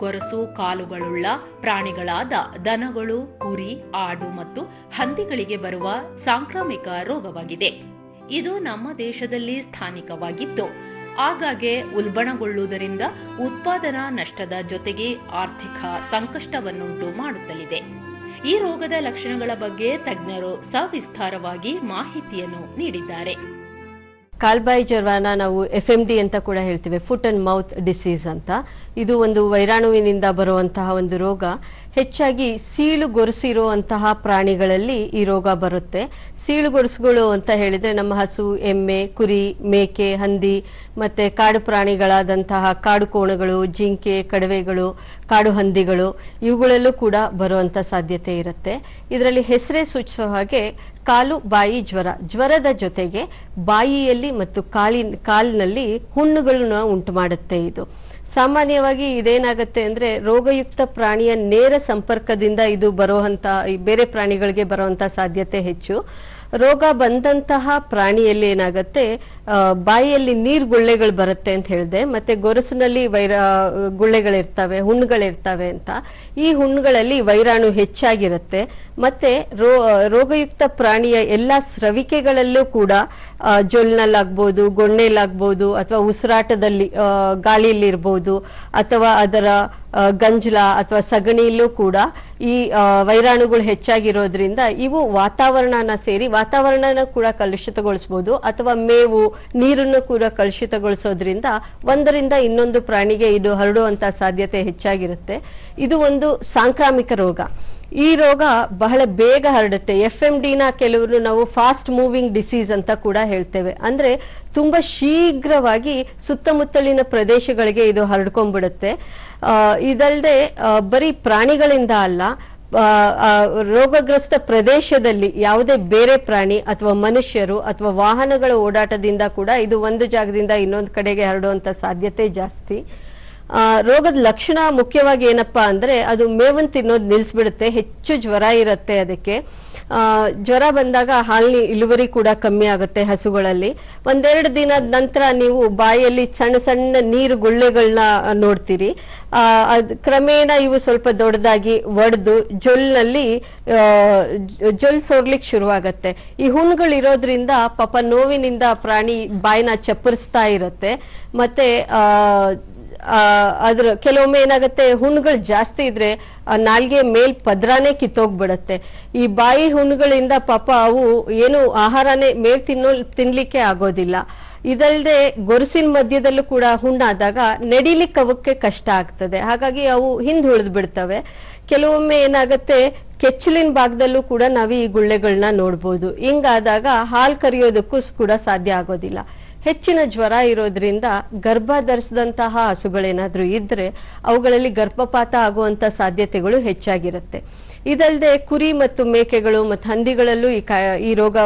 ಗೊರಸು, ಕಾಲುಗಳುಳ್ಳ ಪ್ರಾಣಿಗಳಾದ ದನಗಳು, ಕುರಿ, ಆಡು ಮತ್ತು ಹಂದಿಗಳಿಗೆ ಬರುವ ಸಾಂಕ್ರಾಮಿಕ ರೋಗವಾಗಿದೆ. ಇದು ನಮ್ಮ ದೇಶದಲ್ಲಿ ಸ್ಥಾನಿಕವಾಗಿತ್ತು. ಆಗಾಗ್ಗೆ ಉಲ್ಬಣಗೊಳ್ಳುವುದರಿಂದ ಉತ್ಪಾದನಾ ನಷ್ಟದ ಜೊತೆಗೆ ಆರ್ಥಿಕ ಸಂಕಷ್ಟವನ್ನುಂಟು ಮಾಡುತ್ತಲಿದೆ. ಈ ರೋಗದ ಲಕ್ಷಣಗಳ ಬಗ್ಗೆ ತಜ್ಞರು ಸವಿಸ್ತಾರವಾಗಿ ಮಾಹಿತಿಯನ್ನು ನೀಡಿದ್ದಾರೆ. ಕಾಲ್ಬಾಯಿ ಜ್ವರನ ನಾವು ಎಫ್ ಎಂ ಡಿ ಅಂತ ಕೂಡ ಹೇಳ್ತೀವಿ ಫುಟ್ ಅಂಡ್ ಮೌತ್ ಡಿಸೀಸ್ ಅಂತ. ಇದು ಒಂದು ವೈರಾಣುವಿನಿಂದ ಬರುವಂತಹ ಒಂದು ರೋಗ. ಹೆಚ್ಚಾಗಿ ಸೀಳು ಗೊರಸಿರುವಂತಹ ಪ್ರಾಣಿಗಳಲ್ಲಿ ಈ ರೋಗ ಬರುತ್ತೆ. ಸೀಳು ಗೊರಸುಗಳು ಅಂತ ಹೇಳಿದ್ರೆ ನಮ್ಮ ಹಸು, ಎಮ್ಮೆ, ಕುರಿ, ಮೇಕೆ, ಹಂದಿ, ಮತ್ತೆ ಕಾಡು ಪ್ರಾಣಿಗಳಾದಂತಹ ಕಾಡು ಕೋಣಗಳು, ಜಿಂಕೆ, ಕಡವೆಗಳು, ಕಾಡು ಹಂದಿಗಳು, ಇವುಗಳಲ್ಲೂ ಕೂಡ ಬರುವಂತ ಸಾಧ್ಯತೆ ಇರುತ್ತೆ. ಇದರಲ್ಲಿ ಹೆಸರೇ ಸೂಚಿಸೋ ಹಾಗೆ ಕಾಲು, ಬಾಯಿ, ಜ್ವರ. ಜ್ವರದ ಜೊತೆಗೆ ಬಾಯಿಯಲ್ಲಿ ಮತ್ತು ಕಾಲಿ ಕಾಲಿನಲ್ಲಿ ಹುಣ್ಣುಗಳನ್ನ ಉಂಟು ಮಾಡುತ್ತೆ ಇದು. ಸಾಮಾನ್ಯವಾಗಿ ಇದೇನಾಗುತ್ತೆ ಅಂದ್ರೆ ರೋಗಯುಕ್ತ ಪ್ರಾಣಿಯ ನೇರ ಸಂಪರ್ಕದಿಂದ ಇದು ಬರುವಂತ, ಬೇರೆ ಪ್ರಾಣಿಗಳಿಗೆ ಬರುವಂತ ಸಾಧ್ಯತೆ ಹೆಚ್ಚು. ರೋಗ ಬಂದಂತಹ ಪ್ರಾಣಿಯಲ್ಲಿ ಏನಾಗುತ್ತೆ ಬಾಯಿಯಲ್ಲಿ ನೀರ್ ಗುಳ್ಳೆಗಳು ಬರುತ್ತೆ ಅಂತ ಹೇಳಿದೆ, ಮತ್ತೆ ಗೊರಸಿನಲ್ಲಿ ವೈರ ಗುಳ್ಳೆಗಳಿರ್ತವೆ, ಹುಣ್ಣುಗಳಿರ್ತವೆ ಅಂತ. ಈ ಹುಣ್ಣುಗಳಲ್ಲಿ ವೈರಾಣು ಹೆಚ್ಚಾಗಿರುತ್ತೆ. ಮತ್ತೆ ರೋ ರೋಗಯುಕ್ತ ಪ್ರಾಣಿಯ ಎಲ್ಲಾ ಸ್ರವಿಕೆಗಳಲ್ಲೂ ಕೂಡ ಜೊಲ್ನಲ್ಲಾಗ್ಬೋದು ಗೊಣ್ಣೆಲಾಗ್ಬೋದು ಅಥವಾ ಉಸಿರಾಟದಲ್ಲಿ ಗಾಳಿಯಲ್ಲಿರ್ಬೋದು, ಅಥವಾ ಅದರ ಗಂಜಲ ಅಥವಾ ಸಗಣಿಯಲ್ಲೂ ಕೂಡ ಈ ವೈರಾಣುಗಳು ಹೆಚ್ಚಾಗಿರೋದ್ರಿಂದ ಇವು ವಾತಾವರಣನ ಸೇರಿ ವಾತಾವರಣನ ಕೂಡ ಕಲುಷಿತಗೊಳಿಸಬಹುದು ಅಥವಾ ಮೇವು, ನೀರನ್ನು ಕೂಡ ಕಲುಷಿತಗೊಳಿಸೋದ್ರಿಂದ ಒಂದರಿಂದ ಇನ್ನೊಂದು ಪ್ರಾಣಿಗೆ ಇದು ಹರಡುವಂತ ಸಾಧ್ಯತೆ ಹೆಚ್ಚಾಗಿರುತ್ತೆ. ಇದು ಒಂದು ಸಾಂಕ್ರಾಮಿಕ ರೋಗ. ಈ ರೋಗ ಬಹಳ ಬೇಗ ಹರಡುತ್ತೆ. ಎಫ್ ಎಂ ಡಿನ ಕೆಲವರು ನಾವು ಫಾಸ್ಟ್ ಮೂವಿಂಗ್ ಡಿಸೀಸ್ ಅಂತ ಕೂಡ ಹೇಳ್ತೇವೆ. ಅಂದ್ರೆ ತುಂಬಾ ಶೀಘ್ರವಾಗಿ ಸುತ್ತಮುತ್ತಲಿನ ಪ್ರದೇಶಗಳಿಗೆ ಇದು ಹರಡ್ಕೊಂಡ್ಬಿಡುತ್ತೆ. ಇದಲ್ಲದೆ ಬರೀ ಪ್ರಾಣಿಗಳಿಂದ ಅಲ್ಲ ರೋಗಗ್ರಸ್ತ ಪ್ರದೇಶದಲ್ಲಿ ಯಾವುದೇ ಬೇರೆ ಪ್ರಾಣಿ ಅಥವಾ ಮನುಷ್ಯರು ಅಥವಾ ವಾಹನಗಳ ಓಡಾಟದಿಂದ ಕೂಡ ಇದು ಒಂದು ಜಾಗದಿಂದ ಇನ್ನೊಂದು ಕಡೆಗೆ ಹರಡುವಂತ ಸಾಧ್ಯತೆ ಜಾಸ್ತಿ. ರೋಗದ ಲಕ್ಷಣ ಮುಖ್ಯವಾಗಿ ಏನಪ್ಪಾ ಅಂದ್ರೆ ಅದು ಮೇವನ್ ತಿನ್ನೋದು ನಿಲ್ಸ್ಬಿಡುತ್ತೆ, ಹೆಚ್ಚು ಜ್ವರ ಇರುತ್ತೆ ಅದಕ್ಕೆ. ಜ್ವರ ಬಂದಾಗ ಹಾಲಿನ ಇಳುವರಿ ಕೂಡ ಕಮ್ಮಿ ಆಗುತ್ತೆ ಹಸುಗಳಲ್ಲಿ. ಒಂದೆರಡು ದಿನದ ನಂತರ ನೀವು ಬಾಯಲ್ಲಿ ಸಣ್ಣ ಸಣ್ಣ ನೀರು ಗುಳ್ಳೆಗಳನ್ನ ನೋಡ್ತೀರಿ. ಅದು ಕ್ರಮೇಣ ಇವು ಸ್ವಲ್ಪ ದೊಡ್ಡದಾಗಿ ಒಡೆದು ಜೊಲ್ನಲ್ಲಿ ಜೊಲ್ ಸೋರ್ಲಿಕ್ಕೆ ಶುರುವಾಗತ್ತೆ. ಈ ಹುಣ್ಣುಗಳು ಇರೋದ್ರಿಂದ ಪಾಪ ನೋವಿನಿಂದ ಪ್ರಾಣಿ ಬಾಯಿನ ಚಪ್ಪರಿಸ್ತಾ ಇರುತ್ತೆ. ಮತ್ತೆ ಅದ್ರ ಕೆಲವೊಮ್ಮೆ ಏನಾಗುತ್ತೆ, ಹುಣ್ಣುಗಳು ಜಾಸ್ತಿ ಇದ್ರೆ ನಾಲ್ಗೆ ಮೇಲ್ ಪದ್ರಾನೇ ಕಿತ್ತೋಗ್ಬಿಡತ್ತೆ. ಈ ಬಾಯಿ ಹುಣ್ಣುಗಳಿಂದ ಪಾಪ ಅವು ಏನು ಆಹಾರನೇ ಮೇಲ್ ತಿನ್ನೋ, ತಿನ್ಲಿಕ್ಕೆ ಆಗೋದಿಲ್ಲ. ಇದಲ್ಲದೆ ಗೊರಸಿನ ಮಧ್ಯದಲ್ಲೂ ಕೂಡ ಹುಣ್ಣಾದಾಗ ನಡಿಲಿಕ್ಕೆ ಅವಕ್ಕೆ ಕಷ್ಟ ಆಗ್ತದೆ. ಹಾಗಾಗಿ ಅವು ಹಿಂದ್ ಉಳಿದು ಬಿಡ್ತವೆ ಕೆಲವೊಮ್ಮೆ ಏನಾಗುತ್ತೆ, ಕೆಚ್ಚಲಿನ ಭಾಗದಲ್ಲೂ ಕೂಡ ನಾವು ಈ ಗುಳ್ಳೆಗಳನ್ನ ನೋಡ್ಬೋದು. ಹಿಂಗಾದಾಗ ಹಾಲು ಕರಿಯೋದಕ್ಕೂ ಕೂಡ ಸಾಧ್ಯ ಆಗೋದಿಲ್ಲ. ಹೆಚ್ಚಿನ ಜ್ವರ ಇರೋದ್ರಿಂದ ಗರ್ಭ ಧರಿಸಿದಂತಹ ಹಸುಗಳೇನಾದ್ರೂ ಇದ್ರೆ ಅವುಗಳಲ್ಲಿ ಗರ್ಭಪಾತ ಆಗುವಂತ ಸಾಧ್ಯತೆಗಳು ಹೆಚ್ಚಾಗಿರುತ್ತೆ. ಇದಲ್ಲದೆ ಕುರಿ ಮತ್ತು ಮೇಕೆಗಳು ಮತ್ತು ಹಂದಿಗಳಲ್ಲೂ ಈ ಈ ರೋಗ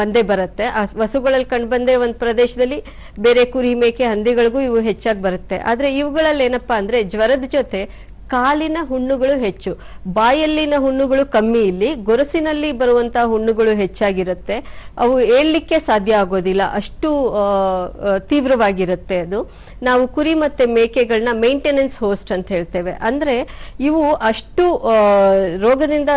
ಬಂದೇ ಬರುತ್ತೆ. ಹಸುಗಳಲ್ಲಿ ಕಂಡು ಬಂದೇ ಒಂದು ಪ್ರದೇಶದಲ್ಲಿ ಬೇರೆ ಕುರಿ, ಮೇಕೆ, ಹಂದಿಗಳಿಗೂ ಇವು ಹೆಚ್ಚಾಗಿ ಬರುತ್ತೆ. ಆದರೆ ಇವುಗಳಲ್ಲಿ ಏನಪ್ಪಾ ಅಂದ್ರೆ ಜ್ವರದ ಜೊತೆ ಕಾಲಿನ ಹುಣ್ಣುಗಳು ಹೆಚ್ಚು. ಬಾಯಲ್ಲಿನ ಹುಣ್ಣುಗಳು ಕಮ್ಮಿ ಇಲ್ಲಿ. ಗೊರಸಿನಲ್ಲಿ ಬರುವಂತಹ ಹುಣ್ಣುಗಳು ಹೆಚ್ಚಾಗಿರುತ್ತೆ. ಅವು ಏಳ್ಲಿಕ್ಕೆ ಸಾಧ್ಯ ಆಗೋದಿಲ್ಲ. ಅಷ್ಟು ತೀವ್ರವಾಗಿರುತ್ತೆ ಅದು. ನಾವು ಕುರಿ ಮತ್ತೆ ಮೇಕೆಗಳನ್ನ ಮೇಂಟೆನೆನ್ಸ್ ಹೋಸ್ಟ್ ಅಂತ ಹೇಳ್ತೇವೆ. ಅಂದ್ರೆ ಇವು ಅಷ್ಟು ರೋಗದಿಂದ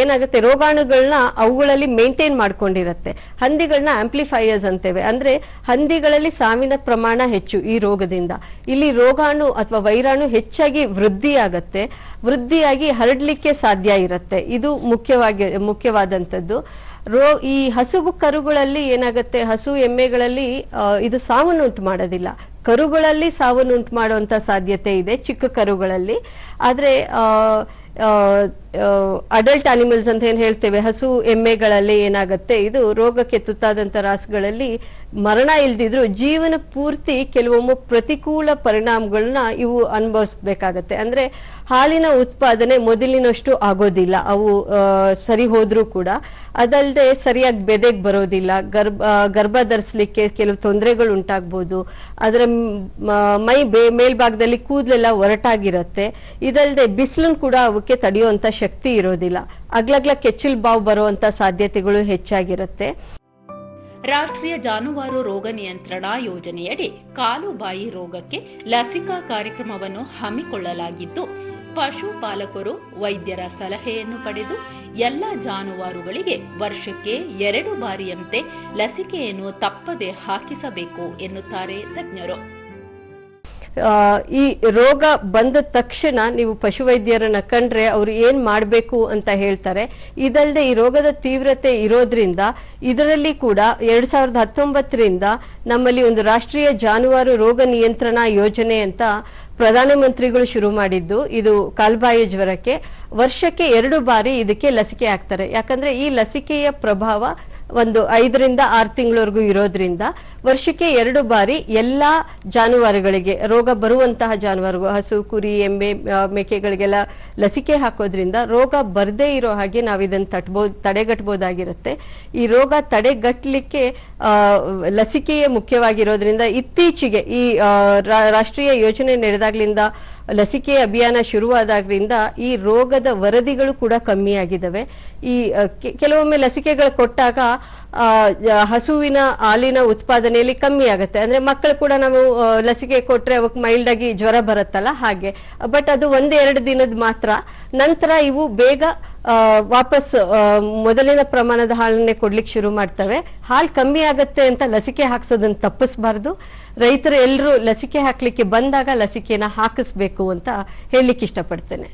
ಏನಾಗುತ್ತೆ ರೋಗಾಣುಗಳನ್ನ ಅವುಗಳಲ್ಲಿ ಮೇಂಟೈನ್ ಮಾಡ್ಕೊಂಡಿರತ್ತೆ. ಹಂದಿಗಳನ್ನ ಆಂಪ್ಲಿಫೈಯರ್ಸ್ ಅಂತೇವೆ. ಅಂದ್ರೆ ಹಂದಿಗಳಲ್ಲಿ ಸಾವಿನ ಪ್ರಮಾಣ ಹೆಚ್ಚು ಈ ರೋಗದಿಂದ. ಇಲ್ಲಿ ರೋಗಾಣು ಅಥವಾ ವೈರಾಣು ಹೆಚ್ಚಾಗಿ ವೃದ್ಧಿ ಆಗತ್ತೆ ವೃದ್ಧಿಯಾಗಿ ಹರಡ್ಲಿಕ್ಕೆ ಸಾಧ್ಯ ಇರುತ್ತೆ. ಇದು ಮುಖ್ಯವಾಗಿ, ಮುಖ್ಯವಾದಂಥದ್ದು. ರೋ, ಈ ಹಸುಗು ಕರುಗಳಲ್ಲಿ ಏನಾಗುತ್ತೆ, ಹಸು ಎಮ್ಮೆಗಳಲ್ಲಿ ಇದು ಸಾವನ್ನುಂಟು ಮಾಡೋದಿಲ್ಲ. ಕರುಗಳಲ್ಲಿ ಸಾವನ್ನುಂಟು ಮಾಡುವಂತ ಸಾಧ್ಯತೆ ಇದೆ ಚಿಕ್ಕ ಕರುಗಳಲ್ಲಿ. ಆದ್ರೆ ಅಡಲ್ಟ್ ಅನಿಮಲ್ಸ್ ಅಂತ ಏನ್ ಹೇಳ್ತೇವೆ? ಹಸು ಎಮ್ಮೆಗಳಲ್ಲಿ ಏನಾಗುತ್ತೆ? ಇದು ರೋಗಕ್ಕೆ ತುತ್ತಾದಂತ ರಾಸುಗಳಲ್ಲಿ ಮರಣ ಇಲ್ದಿದ್ರು ಜೀವನ ಪೂರ್ತಿ ಕೆಲವೊಮ್ಮೆ ಪ್ರತಿಕೂಲ ಪರಿಣಾಮಗಳನ್ನ ಇವು ಅನುಭವಿಸ್ಬೇಕಾಗತ್ತೆ. ಅಂದ್ರೆ ಹಾಲಿನ ಉತ್ಪಾದನೆ ಮೊದಲಿನಷ್ಟು ಆಗೋದಿಲ್ಲ. ಅವು ಸರಿ ಹೋದ್ರೂ ಕೂಡ. ಅದಲ್ಲದೆ ಸರಿಯಾಗಿ ಬೆದೆಗೆ ಬರೋದಿಲ್ಲ. ಗರ್ಭ ಗರ್ಭ ಧರಿಸ್ಲಿಕ್ಕೆ ಕೆಲವು ತೊಂದರೆಗಳು ಉಂಟಾಗ್ಬೋದು. ಅದರ ಮ- ಮೇಲ್ಭಾಗದಲ್ಲಿ ಕೂದಲೆಲ್ಲ ಒರಟಾಗಿರತ್ತೆ. ಇದಲ್ಲದೆ ಬಿಸಿಲನ್ನು ಕೂಡ ಅವಕ್ಕೆ ತಡೆಯುವಂತ ಶಕ್ತಿ ಇರೋದಿಲ್ಲ. ಅಗ್ಲಗ್ಲ ಕೆಚ್ಚಲ್ ಬಾವು ಬರುವಂತ ಸಾಧ್ಯತೆಗಳು ಹೆಚ್ಚಾಗಿರುತ್ತೆ. ರಾಷ್ಟ್ರೀಯ ಜಾನುವಾರು ರೋಗ ನಿಯಂತ್ರಣ ಯೋಜನೆಯಡಿ ಕಾಲುಬಾಯಿ ರೋಗಕ್ಕೆ ಲಸಿಕಾ ಕಾರ್ಯಕ್ರಮವನ್ನು ಹಮ್ಮಿಕೊಳ್ಳಲಾಗಿದ್ದು ಪಶುಪಾಲಕರು ವೈದ್ಯರ ಸಲಹೆಯನ್ನು ಪಡೆದು ಎಲ್ಲ ಜಾನುವಾರುಗಳಿಗೆ ವರ್ಷಕ್ಕೆ ಎರಡು ಬಾರಿಯಂತೆ ಲಸಿಕೆಯನ್ನು ತಪ್ಪದೆ ಹಾಕಿಸಬೇಕು ಎನ್ನುತ್ತಾರೆ ತಜ್ಞರು. ಈ ರೋಗ ಬಂದ ತಕ್ಷಣ ನೀವು ಪಶುವೈದ್ಯರನ್ನ ಕಂಡ್ರೆ ಅವರು ಏನ್ ಮಾಡಬೇಕು ಅಂತ ಹೇಳ್ತಾರೆ. ಇದಲ್ಲದೆ ಈ ರೋಗದ ತೀವ್ರತೆ ಇರೋದ್ರಿಂದ ಇದರಲ್ಲಿ ಕೂಡ ಎರಡ್ ಸಾವಿರದ ಹತ್ತೊಂಬತ್ತರಿಂದ ನಮ್ಮಲ್ಲಿ ಒಂದು ರಾಷ್ಟ್ರೀಯ ಜಾನುವಾರು ರೋಗ ನಿಯಂತ್ರಣ ಯೋಜನೆ ಅಂತ ಪ್ರಧಾನಮಂತ್ರಿಗಳು ಶುರು ಮಾಡಿದ್ದು. ಇದು ಕಾಲ್ಬಾಯಿ ಜ್ವರಕ್ಕೆ. ವರ್ಷಕ್ಕೆ ಎರಡು ಬಾರಿ ಇದಕ್ಕೆ ಲಸಿಕೆ ಹಾಕ್ತಾರೆ. ಯಾಕಂದ್ರೆ ಈ ಲಸಿಕೆಯ ಪ್ರಭಾವ ಒಂದು ಐದರಿಂದ ಆರು ತಿಂಗಳವರೆಗೂ ಇರೋದ್ರಿಂದ ವರ್ಷಕ್ಕೆ ಎರಡು ಬಾರಿ ಎಲ್ಲಾ ಜಾನುವಾರುಗಳಿಗೆ ರೋಗ ಬರುವಂತಹ ಜಾನುವಾರುಗಳು ಹಸು, ಕುರಿ, ಎಮ್ಮೆ ಮೇಕೆಗಳಿಗೆಲ್ಲ ಲಸಿಕೆ ಹಾಕೋದ್ರಿಂದ ರೋಗ ಬರದೇ ಇರೋ ಹಾಗೆ ನಾವು ಇದನ್ನು ತಟ್ಬೋದು ತಡೆಗಟ್ಟಬಹುದಾಗಿರುತ್ತೆ ಈ ರೋಗ ತಡೆಗಟ್ಟಲಿಕ್ಕೆ ಲಸಿಕೆಯೇ ಮುಖ್ಯವಾಗಿರೋದ್ರಿಂದ ಇತ್ತೀಚೆಗೆ ಈ ರಾಷ್ಟ್ರೀಯ ಯೋಜನೆ ನಡೆದಾಗ್ಲಿಂದ ಲಸಿಕೆ ಅಭಿಯಾನ ಶುರುವಾದಾಗ್ರಿಂದ ಈ ರೋಗದ ವರದಿಗಳು ಕೂಡ ಕಮ್ಮಿ ಆಗಿದ್ದಾವೆ ಈ ಕೆಲವೊಮ್ಮೆ ಲಸಿಕೆಗಳು ಕೊಟ್ಟಾಗ ಹಸುವಿನ ಹಾಲಿನ ಉತ್ಪಾದನೆಯಲ್ಲಿ ಕಮ್ಮಿ ಆಗುತ್ತೆ ಅಂದ್ರೆ ಮಕ್ಕಳು ಕೂಡ ನಾವು ಲಸಿಕೆ ಕೊಟ್ರೆ ಅವಕ್ಕೆ ಮೈಲ್ಡ್ ಆಗಿ ಜ್ವರ ಬರುತ್ತಲ್ಲ ಹಾಗೆ. ಬಟ್ ಅದು ಒಂದೆರಡು ದಿನದ ಮಾತ್ರ. ನಂತರ ಇವು ಬೇಗ ವಾಪಸ್ ಮೊದಲಿನ ಪ್ರಮಾಣದ ಹಾಲನ್ನೇ ಕೊಡ್ಲಿಕ್ಕೆ ಶುರು ಮಾಡ್ತವೆ. ಹಾಲು ಕಮ್ಮಿ ಆಗತ್ತೆ ಅಂತ ಲಸಿಕೆ ಹಾಕ್ಸೋದನ್ನ ತಪ್ಪಿಸ್ಬಾರ್ದು. ರೈತರು ಎಲ್ಲರೂ ಲಸಿಕೆ ಹಾಕ್ಲಿಕ್ಕೆ ಬಂದಾಗ ಲಸಿಕೆನ ಹಾಕಿಸ್ಬೇಕು ಅಂತ ಹೇಳಲಿಕ್ಕೆ ಇಷ್ಟಪಡ್ತೇನೆ.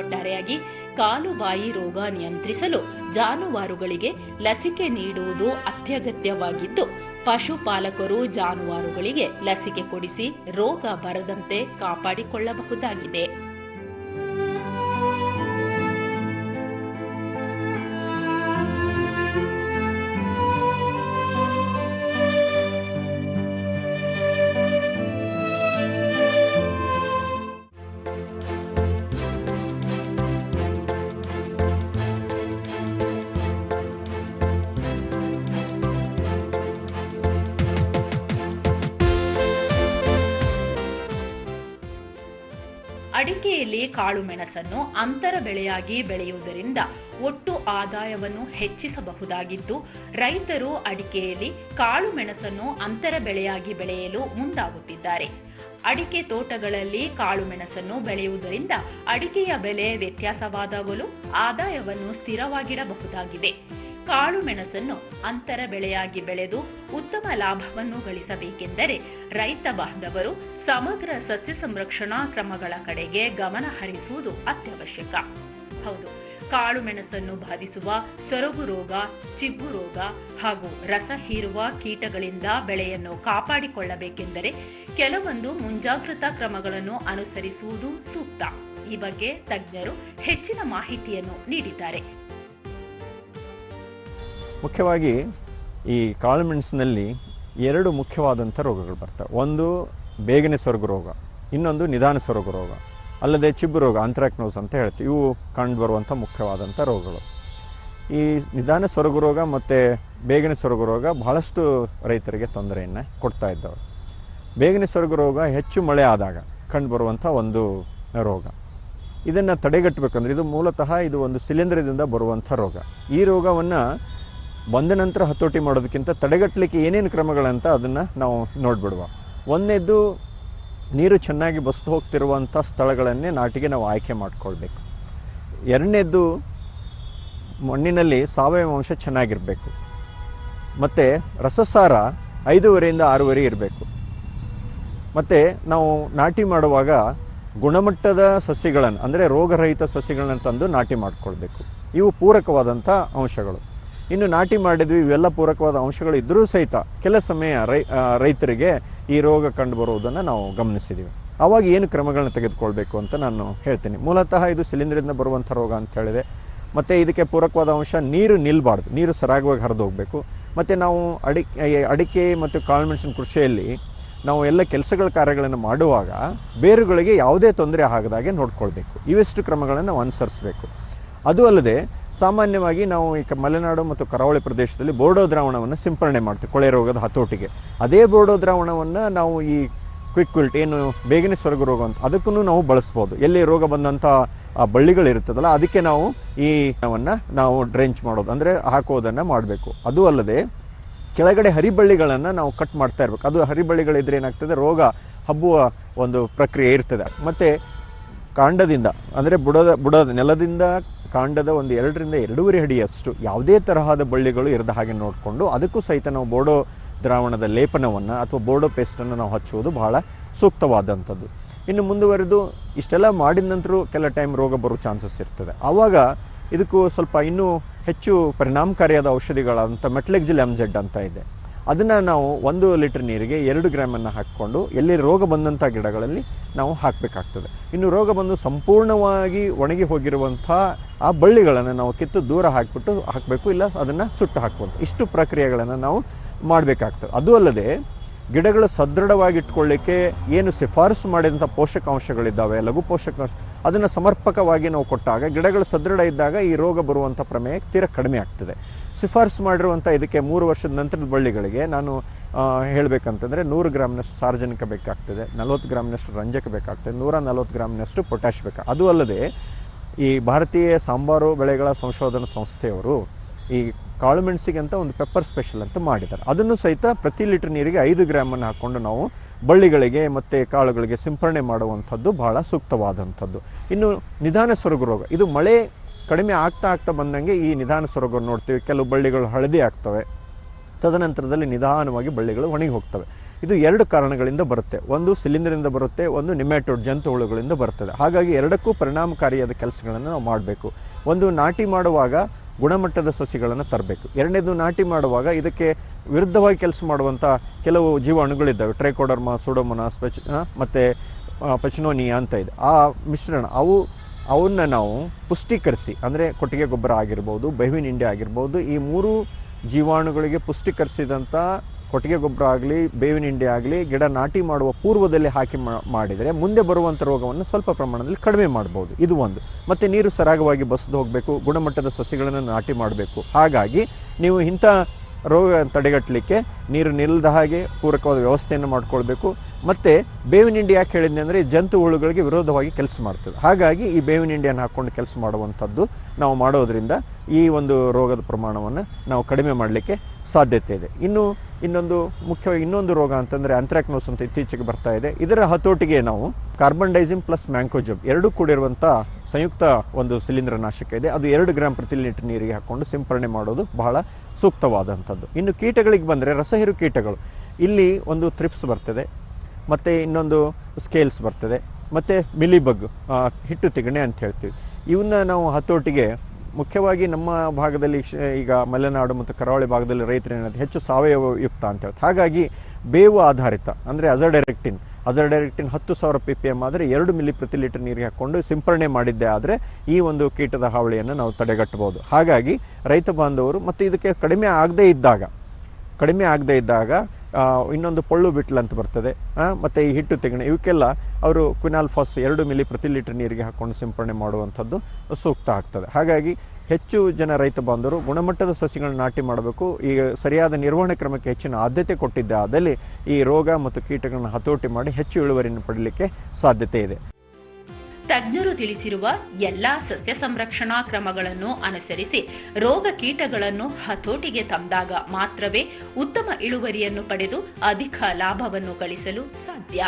ಒಟ್ಟಾರೆಯಾಗಿ ಕಾಲುಬಾಯಿ ರೋಗ ನಿಯಂತ್ರಿಸಲು ಜಾನುವಾರುಗಳಿಗೆ ಲಸಿಕೆ ನೀಡುವುದು ಅತ್ಯಗತ್ಯವಾಗಿದ್ದು, ಪಶುಪಾಲಕರು ಜಾನುವಾರುಗಳಿಗೆ ಲಸಿಕೆ ಕೊಡಿಸಿ ರೋಗ ಬರದಂತೆ ಕಾಪಾಡಿಕೊಳ್ಳಬಹುದಾಗಿದೆ. ಅಡಿಕೆಯಲ್ಲಿ ಕಾಳು ಮೆಣಸನ್ನು ಅಂತರ ಬೆಳೆಯಾಗಿ ಬೆಳೆಯುವುದರಿಂದ ಒಟ್ಟು ಆದಾಯವನ್ನು ಹೆಚ್ಚಿಸಬಹುದಾಗಿದ್ದು, ರೈತರು ಅಡಿಕೆಯಲ್ಲಿ ಕಾಳು ಮೆಣಸನ್ನು ಅಂತರ ಬೆಳೆಯಾಗಿ ಬೆಳೆಯಲು ಮುಂದಾಗುತ್ತಿದ್ದಾರೆ. ಅಡಿಕೆ ತೋಟಗಳಲ್ಲಿ ಕಾಳು ಮೆಣಸನ್ನು ಬೆಳೆಯುವುದರಿಂದ ಅಡಿಕೆಯ ಬೆಲೆ ವ್ಯತ್ಯಾಸವಾದಾಗಲೂ ಆದಾಯವನ್ನು ಸ್ಥಿರವಾಗಿಡಬಹುದಾಗಿದೆ. ಕಾಳು ಮೆಣಸನ್ನು ಅಂತರ ಬೆಳೆಯಾಗಿ ಬೆಳೆದು ಉತ್ತಮ ಲಾಭವನ್ನು ಗಳಿಸಬೇಕೆಂದರೆ ರೈತ ಬಾಂಧವರು ಸಮಗ್ರ ಸಸ್ಯ ಸಂರಕ್ಷಣಾ ಕ್ರಮಗಳ ಕಡೆಗೆ ಗಮನ ಹರಿಸುವುದು ಅತ್ಯವಶ್ಯಕ. ಹೌದು, ಕಾಳು ಮೆಣಸನ್ನು ಬಾಧಿಸುವ ಸೊರಗು ರೋಗ, ಚಿಬ್ಬು ರೋಗ ಹಾಗೂ ರಸ ಹೀರುವ ಕೀಟಗಳಿಂದ ಬೆಳೆಯನ್ನು ಕಾಪಾಡಿಕೊಳ್ಳಬೇಕೆಂದರೆ ಕೆಲವೊಂದು ಮುಂಜಾಗ್ರತಾ ಕ್ರಮಗಳನ್ನು ಅನುಸರಿಸುವುದು ಸೂಕ್ತ. ಈ ಬಗ್ಗೆ ತಜ್ಞರು ಹೆಚ್ಚಿನ ಮಾಹಿತಿಯನ್ನು ನೀಡಿದ್ದಾರೆ. ಮುಖ್ಯವಾಗಿ ಈ ಕಾಳುಮೆಣಸಿನಲ್ಲಿ ಎರಡು ಮುಖ್ಯವಾದಂಥ ರೋಗಗಳು ಬರ್ತವೆ. ಒಂದು ಬೇಗನೆ ಸೊರಗು ರೋಗ, ಇನ್ನೊಂದು ನಿಧಾನ ಸೊರಗು ರೋಗ, ಅಲ್ಲದೆ ಚಿಬ್ಬು ರೋಗ ಅಂತ್ರಾಕ್ನೋಸ್ ಅಂತ ಹೇಳ್ತೀವಿ. ಇವು ಕಂಡುಬರುವಂಥ ಮುಖ್ಯವಾದಂಥ ರೋಗಗಳು. ಈ ನಿಧಾನ ಸೊರಗು ರೋಗ ಮತ್ತು ಬೇಗನೆ ಸೊರಗು ರೋಗ ಬಹಳಷ್ಟು ರೈತರಿಗೆ ತೊಂದರೆಯನ್ನು ಕೊಡ್ತಾ ಇದ್ದವು. ಬೇಗನೆ ಸೊರಗು ರೋಗ ಹೆಚ್ಚು ಮಳೆ ಆದಾಗ ಕಂಡುಬರುವಂಥ ಒಂದು ರೋಗ. ಇದನ್ನು ತಡೆಗಟ್ಟಬೇಕಂದ್ರೆ ಇದು ಮೂಲತಃ ಇದು ಒಂದು ಶಿಲೀಂಧ್ರದಿಂದ ಬರುವಂಥ ರೋಗ. ಈ ರೋಗವನ್ನು ಬಂದ ನಂತರ ಹತೋಟಿ ಮಾಡೋದಕ್ಕಿಂತ ತಡೆಗಟ್ಟಲಿಕ್ಕೆ ಏನೇನು ಕ್ರಮಗಳಂತ ಅದನ್ನು ನಾವು ನೋಡಿಬಿಡುವ. ಒಂದನೇದ್ದು ನೀರು ಚೆನ್ನಾಗಿ ಬಸ್ದು ಹೋಗ್ತಿರುವಂಥ ಸ್ಥಳಗಳನ್ನೇ ನಾಟಿಗೆ ನಾವು ಆಯ್ಕೆ ಮಾಡಿಕೊಳ್ಬೇಕು. ಎರಡನೇದು ಮಣ್ಣಿನಲ್ಲಿ ಸಾವಯವ ಅಂಶ ಚೆನ್ನಾಗಿರಬೇಕು. ಮತ್ತು ರಸಸಾರ ಐದೂವರೆಯಿಂದ ಆರೂವರೆ ಇರಬೇಕು. ಮತ್ತು ನಾವು ನಾಟಿ ಮಾಡುವಾಗ ಗುಣಮಟ್ಟದ ಸಸಿಗಳನ್ನು, ಅಂದರೆ ರೋಗರಹಿತ ಸಸಿಗಳನ್ನು ತಂದು ನಾಟಿ ಮಾಡಿಕೊಳ್ಬೇಕು. ಇವು ಪೂರಕವಾದಂಥ ಅಂಶಗಳು. ಇನ್ನು ನಾಟಿ ಮಾಡಿದ್ವಿ, ಇವೆಲ್ಲ ಪೂರಕವಾದ ಅಂಶಗಳು ಇದ್ದರೂ ಸಹಿತ ಕೆಲ ಸಮಯ ರೈ ರೈತರಿಗೆ ಈ ರೋಗ ಕಂಡುಬರುವುದನ್ನು ನಾವು ಗಮನಿಸಿದ್ದೀವಿ ಆವಾಗ ಏನು ಕ್ರಮಗಳನ್ನ ತೆಗೆದುಕೊಳ್ಬೇಕು ಅಂತ ನಾನು ಹೇಳ್ತೀನಿ. ಮೂಲತಃ ಇದು ಶಿಲೀಂಧ್ರದಿಂದ ಬರುವಂಥ ರೋಗ ಅಂತ ಹೇಳಿದೆ. ಮತ್ತು ಇದಕ್ಕೆ ಪೂರಕವಾದ ಅಂಶ ನೀರು ನಿಲ್ಲಬಾರ್ದು ನೀರು ಸರಾಗವಾಗಿ ಹರಿದು ಹೋಗಬೇಕು. ಮತ್ತು ನಾವು ಅಡಿಕೆ ಅಡಿಕೆ ಮತ್ತು ಕಾಳುಮೆಣಸಿನ ಕೃಷಿಯಲ್ಲಿ ನಾವು ಎಲ್ಲ ಕೆಲಸಗಳ ಕಾರ್ಯಗಳನ್ನು ಮಾಡುವಾಗ ಬೇರುಗಳಿಗೆ ಯಾವುದೇ ತೊಂದರೆ ಆಗದಾಗೆ ನೋಡ್ಕೊಳ್ಬೇಕು. ಇವೆಷ್ಟು ಕ್ರಮಗಳನ್ನು ನಾವು ಅನುಸರಿಸಬೇಕು. ಅದು ಅಲ್ಲದೆ ಸಾಮಾನ್ಯವಾಗಿ ನಾವು ಈ ಮಲೆನಾಡು ಮತ್ತು ಕರಾವಳಿ ಪ್ರದೇಶದಲ್ಲಿ ಬೋರ್ಡೋ ದ್ರಾವಣವನ್ನು ಸಿಂಪರಣೆ ಮಾಡ್ತೀವಿ, ಕೊಳೆ ರೋಗದ ಹತೋಟಿಗೆ. ಅದೇ ಬೋರ್ಡೋ ದ್ರಾವಣವನ್ನು ನಾವು ಈ ಕ್ವಿಕ್ ವಿಲ್ಟ್ ಏನು ಬೇಗನೆ ಸ್ವರ್ಗ ರೋಗ ಅಂತ ಅದಕ್ಕೂ ನಾವು ಬಳಸ್ಬೋದು. ಎಲ್ಲಿ ರೋಗ ಬಂದಂಥ ಬಳ್ಳಿಗಳಿರ್ತದಲ್ಲ ಅದಕ್ಕೆ ನಾವು ಈ ಹಣವನ್ನು ನಾವು ಡ್ರೆಂಚ್ ಮಾಡೋದು, ಅಂದರೆ ಹಾಕೋದನ್ನು ಮಾಡಬೇಕು. ಅದು ಅಲ್ಲದೆ ಕೆಳಗಡೆ ಹರಿಬಳ್ಳಿಗಳನ್ನು ನಾವು ಕಟ್ ಮಾಡ್ತಾ ಇರಬೇಕು. ಅದು ಹರಿಬಳ್ಳಿಗಳಿದ್ರೆ ಏನಾಗ್ತದೆ, ರೋಗ ಹಬ್ಬುವ ಒಂದು ಪ್ರಕ್ರಿಯೆ ಇರ್ತದೆ. ಮತ್ತು ಕಾಂಡದಿಂದ, ಅಂದರೆ ಬುಡದ ಬುಡದ ನೆಲದಿಂದ ಕಾಂಡದ ಒಂದು ಎರಡರಿಂದ ಎರಡೂವರೆ ಅಡಿಯಷ್ಟು ಯಾವುದೇ ತರಹದ ಬಳ್ಳಿಗಳು ಇರದ ಹಾಗೆ ನೋಡಿಕೊಂಡು ಅದಕ್ಕೂ ಸಹಿತ ನಾವು ಬೋಡೋ ದ್ರಾವಣದ ಲೇಪನವನ್ನು ಅಥವಾ ಬೋರ್ಡೋ ಪೇಸ್ಟನ್ನು ನಾವು ಹಚ್ಚುವುದು ಬಹಳ ಸೂಕ್ತವಾದಂಥದ್ದು. ಇನ್ನು ಮುಂದುವರೆದು ಇಷ್ಟೆಲ್ಲ ಮಾಡಿದ ನಂತರ ಕೆಲ ಟೈಮ್ ರೋಗ ಬರೋ ಚಾನ್ಸಸ್ ಇರ್ತದೆ. ಆವಾಗ ಇದಕ್ಕೂ ಸ್ವಲ್ಪ ಇನ್ನೂ ಹೆಚ್ಚು ಪರಿಣಾಮಕಾರಿಯಾದ ಔಷಧಿಗಳಂತ ಮೆಟ್ಲೆಕ್ಜಿಲ್ ಎಂ ಅಂತ ಇದೆ. ಅದನ್ನು ನಾವು ಒಂದು ಲೀಟರ್ ನೀರಿಗೆ ಎರಡು ಗ್ರಾಮನ್ನು ಹಾಕ್ಕೊಂಡು ಎಲ್ಲಿ ರೋಗ ಬಂದಂಥ ಗಿಡಗಳಲ್ಲಿ ನಾವು ಹಾಕಬೇಕಾಗ್ತದೆ. ಇನ್ನು ರೋಗ ಬಂದು ಸಂಪೂರ್ಣವಾಗಿ ಒಣಗಿ ಹೋಗಿರುವಂಥ ಆ ಬಳ್ಳಿಗಳನ್ನು ನಾವು ಕಿತ್ತು ದೂರ ಹಾಕಿಬಿಟ್ಟು ಹಾಕಬೇಕು, ಇಲ್ಲ ಅದನ್ನು ಸುಟ್ಟು ಹಾಕುವಂಥ ಇಷ್ಟು ಪ್ರಕ್ರಿಯೆಗಳನ್ನು ನಾವು ಮಾಡಬೇಕಾಗ್ತದೆ. ಅದು ಅಲ್ಲದೆ ಗಿಡಗಳು ಸದೃಢವಾಗಿಟ್ಕೊಳ್ಳಿಕ್ಕೆ ಏನು ಶಿಫಾರಸು ಮಾಡಿದಂಥ ಪೋಷಕಾಂಶಗಳಿದ್ದಾವೆ, ಲಘು ಪೋಷಕಾಂಶ, ಅದನ್ನು ಸಮರ್ಪಕವಾಗಿ ನಾವು ಕೊಟ್ಟಾಗ ಗಿಡಗಳು ಸದೃಢ ಇದ್ದಾಗ ಈ ರೋಗ ಬರುವಂಥ ಪ್ರಮೇಯ ತೀರ ಕಡಿಮೆ ಆಗ್ತದೆ. ಶಿಫಾರಸು ಮಾಡಿರುವಂಥ ಇದಕ್ಕೆ ಮೂರು ವರ್ಷದ ನಂತರದ ಬಳ್ಳಿಗಳಿಗೆ ನಾನು ಹೇಳಬೇಕಂತಂದರೆ ನೂರು ಗ್ರಾಮ್ನಷ್ಟು ಸಾರ್ವಜನಿಕ ಬೇಕಾಗ್ತದೆ, ನಲವತ್ತು ಗ್ರಾಮ್ನಷ್ಟು ರಂಜಕ ಬೇಕಾಗ್ತದೆ, ನೂರ ನಲವತ್ತು ಗ್ರಾಮ್ನಷ್ಟು ಪೊಟ್ಯಾಶ್ ಬೇಕು, ಅದು ಅಲ್ಲದೆ ಈ ಭಾರತೀಯ ಸಾಂಬಾರು ಬೆಳೆಗಳ ಸಂಶೋಧನಾ ಸಂಸ್ಥೆಯವರು ಈ ಕಾಳು ಮೆಣಸಿಗೆ ಅಂತ ಒಂದು ಪೆಪ್ಪರ್ ಸ್ಪೆಷಲ್ ಅಂತ ಮಾಡಿದ್ದಾರೆ. ಅದನ್ನು ಸಹಿತ ಪ್ರತಿ ಲೀಟರ್ ನೀರಿಗೆ ಐದು ಗ್ರಾಮನ್ನು ಹಾಕ್ಕೊಂಡು ನಾವು ಬಳ್ಳಿಗಳಿಗೆ ಮತ್ತು ಕಾಳುಗಳಿಗೆ ಸಿಂಪರಣೆ ಮಾಡುವಂಥದ್ದು ಬಹಳ ಸೂಕ್ತವಾದಂಥದ್ದು. ಇನ್ನು ನಿಧಾನ ಸೊರಗು ರೋಗ, ಇದು ಮಳೆ ಕಡಿಮೆ ಆಗ್ತಾ ಆಗ್ತಾ ಬಂದಂಗೆ ಈ ನಿಧಾನ ಸೊರಗು ನೋಡ್ತೀವಿ. ಕೆಲವು ಬಳ್ಳಿಗಳು ಹಳದಿ ಆಗ್ತವೆ. ತದನಂತರದಲ್ಲಿ ನಿಧಾನವಾಗಿ ಬಳ್ಳಿಗಳು ಒಣಗಿ ಹೋಗ್ತವೆ. ಇದು ಎರಡು ಕಾರಣಗಳಿಂದ ಬರುತ್ತೆ. ಒಂದು ಸಿಲಿಂಡರಿಂದ ಬರುತ್ತೆ, ಒಂದು ನಿಮ್ಯಾಟೋಡ್ ಜಂತು ಹುಳುಗಳಿಂದ ಬರ್ತದೆ. ಹಾಗಾಗಿ ಎರಡಕ್ಕೂ ಪರಿಣಾಮಕಾರಿಯಾದ ಕೆಲಸಗಳನ್ನು ನಾವು ಮಾಡಬೇಕು. ಒಂದು ನಾಟಿ ಮಾಡುವಾಗ ಗುಣಮಟ್ಟದ ಸಸಿಗಳನ್ನು ತರಬೇಕು. ಎರಡನೇದು ನಾಟಿ ಮಾಡುವಾಗ ಇದಕ್ಕೆ ವಿರುದ್ಧವಾಗಿ ಕೆಲಸ ಮಾಡುವಂಥ ಕೆಲವು ಜೀವಾಣುಗಳಿದ್ದಾವೆ. ಟ್ರೈಕೋಡರ್ಮಾ, ಸುಡೋಮೊನಾಸ್, ಪೆಚ್ ಮತ್ತು ಪಚನೋನಿಯಾ ಅಂತ ಇದೆ. ಆ ಮಿಶ್ರಣ, ಅವು ಅವನ್ನ ನಾವು ಪುಷ್ಟೀಕರಿಸಿ, ಅಂದರೆ ಕೊಟ್ಟಿಗೆ ಗೊಬ್ಬರ ಆಗಿರ್ಬೋದು, ಬೇವಿನ ಹಿಂಡಿ ಆಗಿರ್ಬೋದು, ಈ ಮೂರು ಜೀವಾಣುಗಳಿಗೆ ಪುಷ್ಟೀಕರಿಸಿದಂಥ ಕೊಟ್ಟಿಗೆ ಗೊಬ್ಬರ ಆಗಲಿ, ಬೇವಿನ ಹಿಂಡಿ ಆಗಲಿ, ಗಿಡ ನಾಟಿ ಮಾಡುವ ಪೂರ್ವದಲ್ಲಿ ಹಾಕಿ ಮಾಡಿದರೆ ಮುಂದೆ ಬರುವಂಥ ರೋಗವನ್ನು ಸ್ವಲ್ಪ ಪ್ರಮಾಣದಲ್ಲಿ ಕಡಿಮೆ ಮಾಡ್ಬೋದು. ಇದು ಒಂದು. ಮತ್ತು ನೀರು ಸರಾಗವಾಗಿ ಬಸ್ದು ಹೋಗಬೇಕು, ಗುಣಮಟ್ಟದ ಸಸಿಗಳನ್ನು ನಾಟಿ ಮಾಡಬೇಕು. ಹಾಗಾಗಿ ನೀವು ಇಂಥ ರೋಗ ತಡೆಗಟ್ಟಲಿಕ್ಕೆ ನೀರು ನಿಲ್ಲದ ಹಾಗೆ ಪೂರಕವಾದ ವ್ಯವಸ್ಥೆಯನ್ನು ಮಾಡ್ಕೊಳ್ಬೇಕು. ಮತ್ತು ಬೇವಿನ ಹಿಂಡಿ ಯಾಕೆ ಹೇಳಿದ್ನಿ ಅಂದರೆ ಜಂತು ಹುಳುಗಳಿಗೆ ವಿರೋಧವಾಗಿ ಕೆಲಸ ಮಾಡ್ತದೆ. ಹಾಗಾಗಿ ಈ ಬೇವಿನ ಹಿಂಡಿಯನ್ನು ಹಾಕ್ಕೊಂಡು ಕೆಲಸ ಮಾಡುವಂಥದ್ದು ನಾವು ಮಾಡೋದರಿಂದ ಈ ಒಂದು ರೋಗದ ಪ್ರಮಾಣವನ್ನು ನಾವು ಕಡಿಮೆ ಮಾಡಲಿಕ್ಕೆ ಸಾಧ್ಯತೆ ಇದೆ. ಇನ್ನು ಇನ್ನೊಂದು ಮುಖ್ಯವಾಗಿ ಇನ್ನೊಂದು ರೋಗ ಅಂತಂದರೆ ಅಂತ್ರಾಕ್ನೋಸ್ ಅಂತ ಇತ್ತೀಚೆಗೆ ಬರ್ತಾ ಇದೆ. ಇದರ ಹತೋಟಿಗೆ ನಾವು ಕಾರ್ಬನ್ ಡೈಸಿಮ್ ಪ್ಲಸ್ ಮ್ಯಾಂಕೋಜಬ್ ಎರಡೂ ಕೂಡಿರುವಂಥ ಸಂಯುಕ್ತ ಒಂದು ಶಿಲೀಂಧ್ರನಾಶಕ ಇದೆ. ಅದು ಎರಡು ಗ್ರಾಮ್ ಪ್ರತಿ ಲೀಟರ್ ನೀರಿಗೆ ಹಾಕ್ಕೊಂಡು ಸಿಂಪರಣೆ ಮಾಡೋದು ಬಹಳ ಸೂಕ್ತವಾದಂಥದ್ದು. ಇನ್ನು ಕೀಟಗಳಿಗೆ ಬಂದರೆ ರಸಹಿರು ಕೀಟಗಳು. ಇಲ್ಲಿ ಒಂದು ಥ್ರಿಪ್ಸ್ ಬರ್ತದೆ. ಮತ್ತು ಇನ್ನೊಂದು ಸ್ಕೇಲ್ಸ್ ಬರ್ತದೆ. ಮತ್ತು ಮಿಲಿಬಗ್ ಹಿಟ್ಟು ತೆಗಣೆ ಅಂತ ಹೇಳ್ತೀವಿ. ಇವನ್ನ ನಾವು ಹತೋಟಿಗೆ ಮುಖ್ಯವಾಗಿ ನಮ್ಮ ಭಾಗದಲ್ಲಿ ಈಗ ಮಲೆನಾಡು ಮತ್ತು ಕರಾವಳಿ ಭಾಗದಲ್ಲಿ ರೈತರು ಏನಂತ ಹೆಚ್ಚು ಸಾವಯವ ಯುಕ್ತ ಅಂತ ಹೇಳ್ತಾರೆ. ಹಾಗಾಗಿ ಬೇವು ಆಧಾರಿತ, ಅಂದರೆ ಅಜರ್ಡೈರೆಕ್ಟಿನ್ ಅಜರ್ಡೈರೆಕ್ಟಿನ್ ಹತ್ತು ಸಾವಿರ ಪಿ ಪಿ ಎಂ ಆದರೆ ಎರಡು ಮಿಲಿ ಪ್ರತಿ ಲೀಟರ್ ನೀರಿಗೆ ಹಾಕ್ಕೊಂಡು ಸಿಂಪರಣೆ ಮಾಡಿದ್ದೆ ಆದರೆ ಈ ಒಂದು ಕೀಟದ ಹಾವಳಿಯನ್ನು ನಾವು ತಡೆಗಟ್ಟಬಹುದು. ಹಾಗಾಗಿ ರೈತ ಬಾಂಧವರು, ಮತ್ತು ಇದಕ್ಕೆ ಕಡಿಮೆ ಆಗದೇ ಇದ್ದಾಗ, ಕಡಿಮೆ ಆಗದೇ ಇದ್ದಾಗ ಇನ್ನೊಂದು ಪೊಳ್ಳು ಬಿಟ್ಲು ಅಂತ ಬರ್ತದೆ. ಮತ್ತೆ ಈ ಹಿಟ್ಟು ತೆಗಣೆ ಇವಕ್ಕೆಲ್ಲ ಅವರು ಕ್ವಿನಾಲ್ಫಾಸ್ ಎರಡು ಮಿಲಿ ಪ್ರತಿ ಲೀಟರ್ ನೀರಿಗೆ ಹಾಕ್ಕೊಂಡು ಸಿಂಪರಣೆ ಮಾಡುವಂಥದ್ದು ಸೂಕ್ತ ಆಗ್ತದೆ. ಹಾಗಾಗಿ ಹೆಚ್ಚು ಜನ ರೈತ ಬಾಂಧವರು ಗುಣಮಟ್ಟದ ಸಸಿಗಳನ್ನ ನಾಟಿ ಮಾಡಬೇಕು. ಈಗ ಸರಿಯಾದ ನಿರ್ವಹಣೆ ಕ್ರಮಕ್ಕೆ ಹೆಚ್ಚಿನ ಆದ್ಯತೆ ಕೊಟ್ಟಿದ್ದ ಆದಲ್ಲಿ ಈ ರೋಗ ಮತ್ತು ಕೀಟಗಳನ್ನು ಹತೋಟಿ ಮಾಡಿ ಹೆಚ್ಚು ಇಳುವರಿಯನ್ನು ಪಡೀಲಿಕ್ಕೆ ಸಾಧ್ಯತೆ ಇದೆ. ತಜ್ಞರು ತಿಳಿಸಿರುವ ಎಲ್ಲಾ ಸಸ್ಯ ಸಂರಕ್ಷಣಾ ಕ್ರಮಗಳನ್ನು ಅನುಸರಿಸಿ ರೋಗ ಕೀಟಗಳನ್ನು ಹತೋಟಿಗೆ ತಂದಾಗ ಮಾತ್ರವೇ ಉತ್ತಮ ಇಳುವರಿಯನ್ನು ಪಡೆದು ಅಧಿಕ ಲಾಭವನ್ನು ಗಳಿಸಲು ಸಾಧ್ಯ.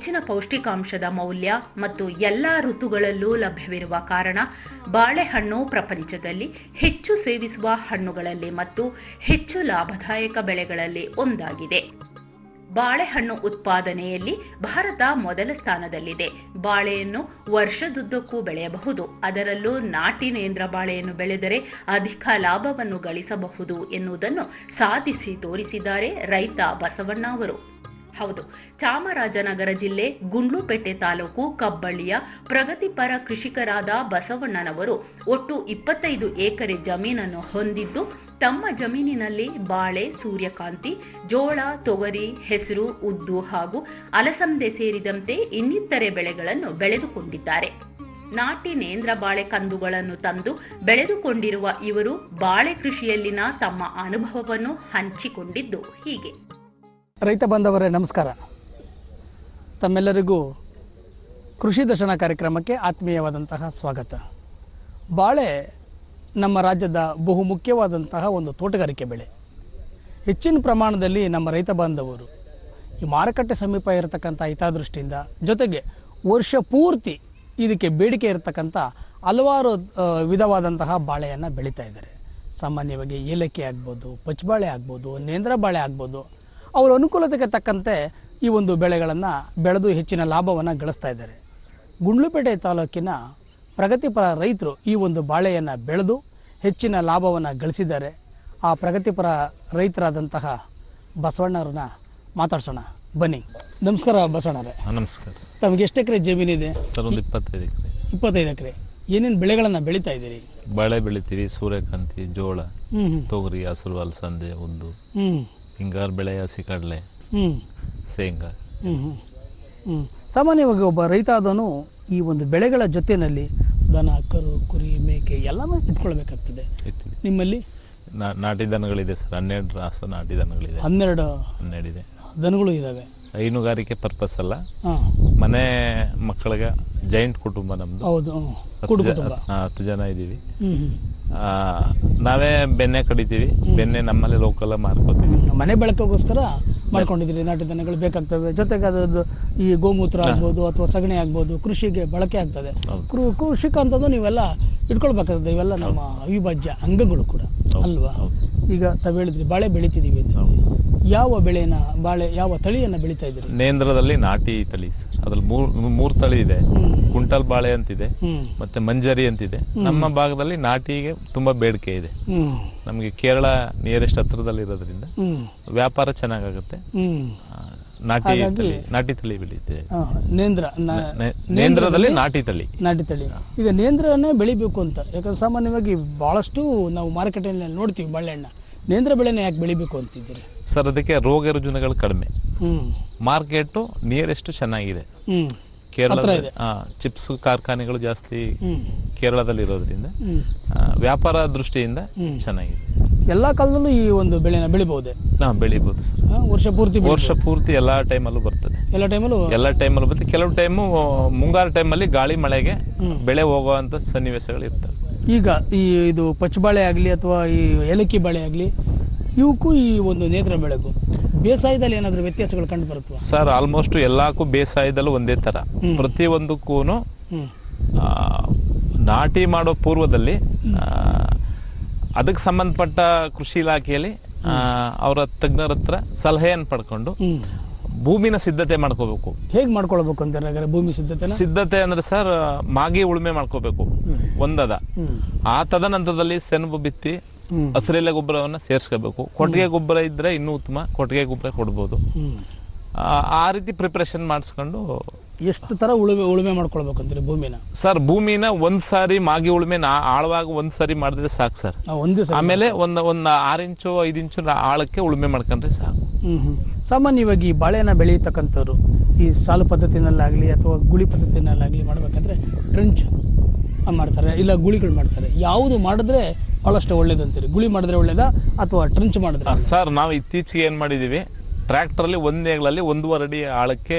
ಹೆಚ್ಚಿನ ಪೌಷ್ಟಿಕಾಂಶದ ಮೌಲ್ಯ ಮತ್ತು ಎಲ್ಲ ಋತುಗಳಲ್ಲೂ ಲಭ್ಯವಿರುವ ಕಾರಣ ಬಾಳೆಹಣ್ಣು ಪ್ರಪಂಚದಲ್ಲಿ ಹೆಚ್ಚು ಸೇವಿಸುವ ಹಣ್ಣುಗಳಲ್ಲಿ ಮತ್ತು ಹೆಚ್ಚು ಲಾಭದಾಯಕ ಬೆಳೆಗಳಲ್ಲಿ ಒಂದಾಗಿದೆ. ಬಾಳೆಹಣ್ಣು ಉತ್ಪಾದನೆಯಲ್ಲಿ ಭಾರತ ಮೊದಲ ಸ್ಥಾನದಲ್ಲಿದೆ. ಬಾಳೆಯನ್ನು ವರ್ಷದುದ್ದಕ್ಕೂ ಬೆಳೆಯಬಹುದು. ಅದರಲ್ಲೂ ನಾಟಿ ನೇಂದ್ರ ಬಾಳೆಯನ್ನು ಬೆಳೆದರೆ ಅಧಿಕ ಲಾಭವನ್ನು ಗಳಿಸಬಹುದು ಎನ್ನುವುದನ್ನು ಸಾಧಿಸಿ ತೋರಿಸಿದ್ದಾರೆ ರೈತ ಬಸವಣ್ಣ ಅವರು. ಹೌದು. ಚಾಮರಾಜನಗರ ಜಿಲ್ಲೆ ಗುಂಡ್ಲುಪೇಟೆ ತಾಲೂಕು ಕಬ್ಬಳ್ಳಿಯ ಪ್ರಗತಿಪರ ಕೃಷಿಕರಾದ ಬಸವಣ್ಣನವರು ಒಟ್ಟು ಇಪ್ಪತ್ತೈದು ಎಕರೆ ಜಮೀನನ್ನು ಹೊಂದಿದ್ದು, ತಮ್ಮ ಜಮೀನಿನಲ್ಲಿ ಬಾಳೆ, ಸೂರ್ಯಕಾಂತಿ, ಜೋಳ, ತೊಗರಿ, ಹೆಸರು, ಉದ್ದು ಹಾಗೂ ಅಲಸಂದೆ ಸೇರಿದಂತೆ ಇನ್ನಿತರೆ ಬೆಳೆಗಳನ್ನು ಬೆಳೆದುಕೊಂಡಿದ್ದಾರೆ. ನಾಟಿ ನೇಂದ್ರ ಬಾಳೆ ಕಂದುಗಳನ್ನು ತಂದು ಬೆಳೆದುಕೊಂಡಿರುವ ಇವರು ಬಾಳೆ ಕೃಷಿಯಲ್ಲಿನ ತಮ್ಮ ಅನುಭವವನ್ನು ಹಂಚಿಕೊಂಡಿದ್ದು ಹೀಗೆ. ರೈತ ಬಾಂಧವರೇ, ನಮಸ್ಕಾರ. ತಮ್ಮೆಲ್ಲರಿಗೂ ಕೃಷಿ ದರ್ಶನ ಕಾರ್ಯಕ್ರಮಕ್ಕೆ ಆತ್ಮೀಯವಾದಂತಹ ಸ್ವಾಗತ. ಬಾಳೆ ನಮ್ಮ ರಾಜ್ಯದ ಬಹು ಮುಖ್ಯವಾದಂತಹ ಒಂದು ತೋಟಗಾರಿಕೆ ಬೆಳೆ. ಹೆಚ್ಚಿನ ಪ್ರಮಾಣದಲ್ಲಿ ನಮ್ಮ ರೈತ ಬಾಂಧವರು ಈ ಮಾರುಕಟ್ಟೆ ಸಮೀಪ ಇರತಕ್ಕಂಥ ಹಿತಾದೃಷ್ಟಿಯಿಂದ ಜೊತೆಗೆ ವರ್ಷ ಪೂರ್ತಿ ಇದಕ್ಕೆ ಬೇಡಿಕೆ ಇರತಕ್ಕಂಥ ಹಲವಾರು ವಿಧವಾದಂತಹ ಬಾಳೆಯನ್ನು ಬೆಳೀತಾ ಇದ್ದಾರೆ. ಸಾಮಾನ್ಯವಾಗಿ ಏಲಕ್ಕಿ ಆಗ್ಬೋದು, ಪಚ್ಚಬಾಳೆ ಆಗ್ಬೋದು ನೇಂದ್ರ ಬಾಳೆ ಆಗ್ಬೋದು ಅವರ ಅನುಕೂಲತೆಗೆ ತಕ್ಕಂತೆ ಈ ಒಂದು ಬೆಳೆಗಳನ್ನು ಬೆಳೆದು ಹೆಚ್ಚಿನ ಲಾಭವನ್ನು ಗಳಿಸ್ತಾ ಇದ್ದಾರೆ. ಗುಂಡ್ಲುಪೇಟೆ ತಾಲೂಕಿನ ಪ್ರಗತಿಪರ ರೈತರು ಈ ಒಂದು ಬಾಳೆಯನ್ನು ಬೆಳೆದು ಹೆಚ್ಚಿನ ಲಾಭವನ್ನು ಗಳಿಸಿದ್ದಾರೆ. ಆ ಪ್ರಗತಿಪರ ರೈತರಾದಂತಹ ಬಸವಣ್ಣವ್ರನ್ನ ಮಾತಾಡ್ಸೋಣ. ಬನ್ನಿ. ನಮಸ್ಕಾರ ಬಸವಣ್ಣರೇ. ನಮಸ್ಕಾರ. ತಮಗೆ ಎಷ್ಟು ಎಕರೆ ಜಮೀನಿದೆ ಸರ್ ಒಂದು ಇಪ್ಪತ್ತೈದು ಎಕರೆ. ಇಪ್ಪತ್ತೈದು ಎಕರೆ. ಏನೇನು ಬೆಳೆಗಳನ್ನು ಬೆಳೀತಾ ಇದ್ದೀರಿ? ಬಾಳೆ ಬೆಳಿತೀವಿ ಸೂರ್ಯಕಾಂತಿ ಜೋಳ ತೊಗರಿ ಹಸಿರು ಅಲಸಂದೆ ಉದ್ದು ಹ್ಞೂ ಹಿಂಗಾರು ಬೆಳೆ ಹಸಿ ಕಡಲೆ. ಹ್ಞೂ ಶೇಂಗಾ. ಹ್ಞೂ ಹ್ಞೂ ಹ್ಞೂ ಸಾಮಾನ್ಯವಾಗಿ ಒಬ್ಬ ರೈತ ಆದನು ಈ ಒಂದು ಬೆಳೆಗಳ ಜೊತೆಯಲ್ಲಿ ದನ ಕರು ಕುರಿ ಮೇಕೆ ಎಲ್ಲನೂ ಇಟ್ಕೊಳ್ಬೇಕಾಗ್ತದೆ. ನಿಮ್ಮಲ್ಲಿ? ನಾಟಿ ದನಗಳಿದೆ ಸರ್. ಹನ್ನೆರಡು ರಾಸ ನಾಟಿ ದನಗಳಿದೆ. ಹನ್ನೆರಡು? ಹನ್ನೆರಡಿದೆ. ದನಗಳು ಇದ್ದಾವೆ ಹೈನುಗಾರಿಕೆ ಪರ್ಪಸ್ ಅಲ್ಲ. ಮನೆ ಮಕ್ಕಳಿಗೆ ಜೈಂಟ್ ಕುಟುಂಬ ನಮ್ಮದು ಹೌದು ಹತ್ತು ಜ- ಕುಟುಂಬ. ಹಾ, ಹತ್ತು ಜನ ಇದ್ದೀವಿ. ಆ, ನಾವೇ ಬೆಣ್ಣೆ ಕಡಿತೀವಿ. ಬೆಣ್ಣೆ ನಮ್ಮಲ್ಲಿ ಲೋಕಲ್ ಮಾರ್ಕೋತೀವಿ. ಮನೆ ಬೆಳಕಿಗೋಸ್ಕರ ಮಾಡ್ಕೊಂಡಿದ್ದೀರಿ. ನಾಟಿ ದನಗಳು ಬೇಕಾಗ್ತವೆ. ಜೊತೆಗೆ ಅದರದ್ದು ಈ ಗೋಮೂತ್ರ ಆಗ್ಬೋದು ಅಥವಾ ಸಗಣಿ ಆಗ್ಬೋದು ಕೃಷಿಗೆ ಬಳಕೆ ಆಗ್ತದೆ. ಕೃ ಕೃಷಿಕ ಅಂತಂದು ನೀವೆಲ್ಲ ಇಟ್ಕೊಳ್ಬೇಕಾಗ್ತದೆ. ಇವೆಲ್ಲ ನಮ್ಮ ಅವಿಭಾಜ್ಯ ಅಂಗಗಳು ಕೂಡ ಅಲ್ವಾ. ಈಗ ತಾವು ಹೇಳಿದ್ರಿ ಬಾಳೆ ಬೆಳಿತಿದ್ದೀವಿ ಅಂತ. ಯಾವ ಬೆಳೆಯನ್ನ ಬಾಳೆ ಯಾವ ತಳಿಯನ್ನ ಬೆಳೀತಾ ಇದ್ದೀರಿ? ನೇಂದ್ರದಲ್ಲಿ ನಾಟಿ ತಳಿ ಸರ್ ಅದ್ರಲ್ಲಿ ಮೂರು ಮೂರ್ ತಳಿ ಇದೆ. ಕುಂಟಲ್ ಬಾಳೆ ಅಂತಿದೆ ಮತ್ತೆ ಮಂಜರಿ ಅಂತಿದೆ. ನಮ್ಮ ಭಾಗದಲ್ಲಿ ನಾಟಿಗೆ ತುಂಬಾ ಬೇಡಿಕೆ ಇದೆ. ನಮಗೆ ಕೇರಳ ನಿಯರೆಸ್ಟ್ ಹತ್ರದಲ್ಲಿ ಇರೋದ್ರಿಂದ ವ್ಯಾಪಾರ ಚೆನ್ನಾಗಾಗುತ್ತೆ. ನಾಟಿ ತಳಿ ನಾಟಿ ತಳಿ ಬೆಳೀತಿದೆ ನೇಂದ್ರ ನೇಂದ್ರದಲ್ಲಿ ನಾಟಿ ತಳಿ. ನಾಟಿ ತಳಿ. ಈಗ ನೇಂದ್ರನೇ ಬೆಳಿಬೇಕು ಅಂತ ಯಾಕಂದ್ರೆ ಸಾಮಾನ್ಯವಾಗಿ ಬಹಳಷ್ಟು ನಾವು ಮಾರುಕಟ್ಟೆಯಲ್ಲಿ ನೋಡ್ತೀವಿ ಬಾಳೆಹಣ್ಣ ನೇಂದ್ರ ಬೆಳೆನೇ ಯಾಕೆ ಬೆಳಿಬೇಕು ಅಂತಿದ್ದೀರಿ? ಸರ್ ಅದಕ್ಕೆ ರೋಗ ರುಜಿನಗಳು ಕಡಿಮೆ. ಹ್ಞೂ ಮಾರ್ಕೆಟು ನಿಯರೆಸ್ಟ್ ಚೆನ್ನಾಗಿದೆ. ಹ್ಞೂ ಕೇರಳದ ಚಿಪ್ಸ್ ಕಾರ್ಖಾನೆಗಳು ಜಾಸ್ತಿ ಕೇರಳದಲ್ಲಿ ಇರೋದ್ರಿಂದ ವ್ಯಾಪಾರ ದೃಷ್ಟಿಯಿಂದ ಚೆನ್ನಾಗಿದೆ. ಎಲ್ಲ ಕಾಲದಲ್ಲೂ ಈ ಒಂದು ಬೆಳೆನ ಬೆಳಿಬಹುದೇ? ನಾ ಬೆಳಿಬಹುದು ಸರ್. ವರ್ಷ ಪೂರ್ತಿ ವರ್ಷ ಪೂರ್ತಿ ಎಲ್ಲಾ ಟೈಮಲ್ಲೂ ಬರ್ತದೆ. ಎಲ್ಲ ಟೈಮಲ್ಲೂ? ಎಲ್ಲ ಟೈಮಲ್ಲೂ ಬರ್ತದೆ. ಕೆಲವು ಟೈಮು ಮುಂಗಾರು ಟೈಮಲ್ಲಿ ಗಾಳಿ ಮಳೆಗೆ ಬೆಳೆ ಹೋಗುವಂತ ಸನ್ನಿವೇಶಗಳು ಇರ್ತವೆ. ಈಗ ಈ ಇದು ಪಚ್ಚಬಾಳೆ ಆಗಲಿ ಅಥವಾ ಈ ಏಲಕ್ಕಿ ಬಾಳೆ ಆಗಲಿ ಇವಕ್ಕೂ ಈ ಒಂದು ನೇತ್ರ ಬೆಳೆಗೂ ಬೇಸಾಯದಲ್ಲಿ ಏನಾದರೂ ವ್ಯತ್ಯಾಸಗಳು ಕಂಡು ಬರುತ್ತೆ ಸರ್ ಆಲ್ಮೋಸ್ಟ್ ಎಲ್ಲಕ್ಕೂ ಬೇಸಾಯದಲ್ಲೂ ಒಂದೇ ಥರ ಪ್ರತಿಯೊಂದಕ್ಕೂ ನಾಟಿ ಮಾಡೋ ಪೂರ್ವದಲ್ಲಿ ಅದಕ್ಕೆ ಸಂಬಂಧಪಟ್ಟ ಕೃಷಿ ಇಲಾಖೆಯಲ್ಲಿ ಅವರ ತಜ್ಞರ ಹತ್ರ ಸಲಹೆಯನ್ನು ಪಡ್ಕೊಂಡು ಭೂಮಿನ ಸಿದ್ಧತೆ ಮಾಡ್ಕೋಬೇಕು. ಹೇಗೆ ಮಾಡ್ಕೊಳ್ಬೇಕು ಅಂತ ಭೂಮಿ ಸಿದ್ಧತೆ ಸಿದ್ಧತೆ ಅಂದ್ರೆ ಸರ್ ಮಾಗಿ ಉಳುಮೆ ಮಾಡ್ಕೋಬೇಕು. ಒಂದದ. ಆ ತದನಂತರದಲ್ಲಿ ಸೆಣಬು ಬಿತ್ತಿ ಹಸಿರೆಲೆ ಗೊಬ್ಬರವನ್ನು ಸೇರಿಸ್ಕೋಬೇಕು. ಕೊಟ್ಟಿಗೆ ಗೊಬ್ಬರ ಇದ್ರೆ ಇನ್ನೂ ಉತ್ತಮ ಕೊಟ್ಟಿಗೆ ಗೊಬ್ಬರ ಕೊಡ್ಬೋದು. ಆ- ರೀತಿ ಪ್ರಿಪ್ರೇಷನ್ ಮಾಡಿಸ್ಕೊಂಡು ಎಷ್ಟು ಥರ ಉಳುಮೆ ಉಳುಮೆ ಮಾಡ್ಕೊಳ್ಬೇಕಂದ್ರೆ ಭೂಮಿನ? ಸರ್ ಭೂಮಿನ ಒಂದು ಸಾರಿ ಮಾಗಿ ಉಳುಮೆ ನಾ ಆಳವಾಗಿ ಒಂದು ಸಾರಿ ಮಾಡಿದ್ರೆ ಸಾಕು ಸರ್. ಒಂದು ಆಮೇಲೆ ಒಂದು ಒಂದು ಆರು ಇಂಚು ಐದು ಇಂಚು ಆಳಕ್ಕೆ ಉಳುಮೆ ಮಾಡ್ಕೊಂಡ್ರೆ ಸಾಕು. ಸಾಮಾನ್ಯವಾಗಿ ಈ ಬಾಳೆನ ಬೆಳೆಯತಕ್ಕಂಥವ್ರು ಈ ಸಾಲು ಪದ್ಧತಿನಲ್ಲಾಗಲಿ ಅಥವಾ ಗುಳಿ ಪದ್ಧತಿನಲ್ಲಾಗಲಿ ಮಾಡಬೇಕಂದ್ರೆ ಟ್ರೆಂಚ್ ಮಾಡ್ತಾರೆ ಇಲ್ಲ ಗುಳಿಗಳು ಮಾಡ್ತಾರೆ. ಯಾವುದು ಮಾಡಿದ್ರೆ ಭಾಳಷ್ಟು ಒಳ್ಳೇದು ಅಂತೀರಿ? ಗುಳಿ ಮಾಡಿದ್ರೆ ಒಳ್ಳೇದಾ ಅಥವಾ ಟ್ರಂಚ್ ಮಾಡಿದ್ರೆ ಸರ್ ನಾವು ಇತ್ತೀಚೆಗೆ ಏನು ಮಾಡಿದ್ದೀವಿ ಟ್ರ್ಯಾಕ್ಟ್ರಲ್ಲಿ ಒಂದೇಗಳಲ್ಲಿ ಒಂದೂವರೆ ಅಡಿ ಆಳಕ್ಕೆ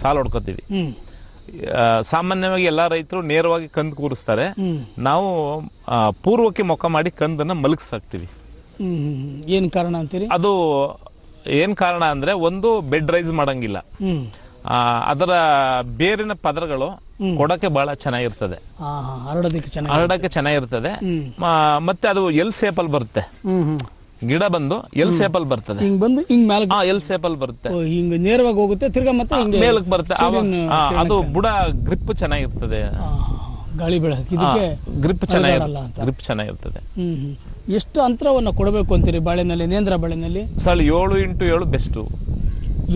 ಸಾಲ ಹೊಡ್ಕೋತೀವಿ. ಸಾಮಾನ್ಯವಾಗಿ ಎಲ್ಲ ರೈತರು ನೇರವಾಗಿ ಕಂದು ಕೂರಿಸ್ತಾರೆ. ನಾವು ಪೂರ್ವಕ್ಕೆ ಮೊಕ್ಕ ಮಾಡಿ ಕಂದನ್ನು ಮಲಗಿಸಾಕ್ತೀವಿ. ಏನು ಕಾರಣ ಅಂತೀರಿ? ಅದು ಏನು ಕಾರಣ ಅಂದರೆ ಒಂದು ಬೆಡ್ ರೈಸ್ ಮಾಡಂಗಿಲ್ಲ. ಅದರ ಬೇರಿನ ಪದರಗಳು ಕೊಡಕ್ಕೆ ಬಹಳ ಚೆನ್ನಾಗಿರ್ತದೆ. ಹರಡಕ್ಕೆ ಚೆನ್ನಾಗಿರ್ತದೆ. ಮತ್ತೆ ಅದು ಎಲ್ ಸೇಪಲ್ಲಿ ಬರುತ್ತೆ. ಹ್ಞೂ ಹ್ಞೂ ಗಿಡ ಬಂದು ಎಲ್ ಸೇಪಲ್ಲಿ ಬರ್ತದೆ. ಹಿಂಗೆ ಬಂದು ಹಿಂಗೆ ಮೇಲೆ ಹಾ ಎಲ್ ಸೇಪಲ್ ಬರುತ್ತೆ. ಹಿಂಗೆ ನೇರವಾಗಿ ಹೋಗುತ್ತೆ ತಿರ್ಗಾ ಮತ್ತೆ ಹಿಂಗೆ ಮೇಲಕ್ಕೆ ಬರುತ್ತೆ. ಅದು ಬುಡ ಗ್ರಿಪ್ ಚೆನ್ನಾಗಿರ್ತದೆ. ಗಾಳಿ ಬೆಳಕು. ಇದಕ್ಕೆ ಗ್ರಿಪ್ ಚೆನ್ನಾಗಿರಲ್ಲ. ಗ್ರಿಪ್ ಚೆನ್ನಾಗಿರ್ತದೆ. ಎಷ್ಟು ಅಂತರವನ್ನು ಕೊಡಬೇಕು ಅಂತೀರಿ ಬಾಳೆನಲ್ಲಿ ನೇಂದ್ರ ಬಾಳೆನಲ್ಲಿ? ಸರ್ ಏಳು ಇಂಟು ಏಳು ಬೆಸ್ಟು.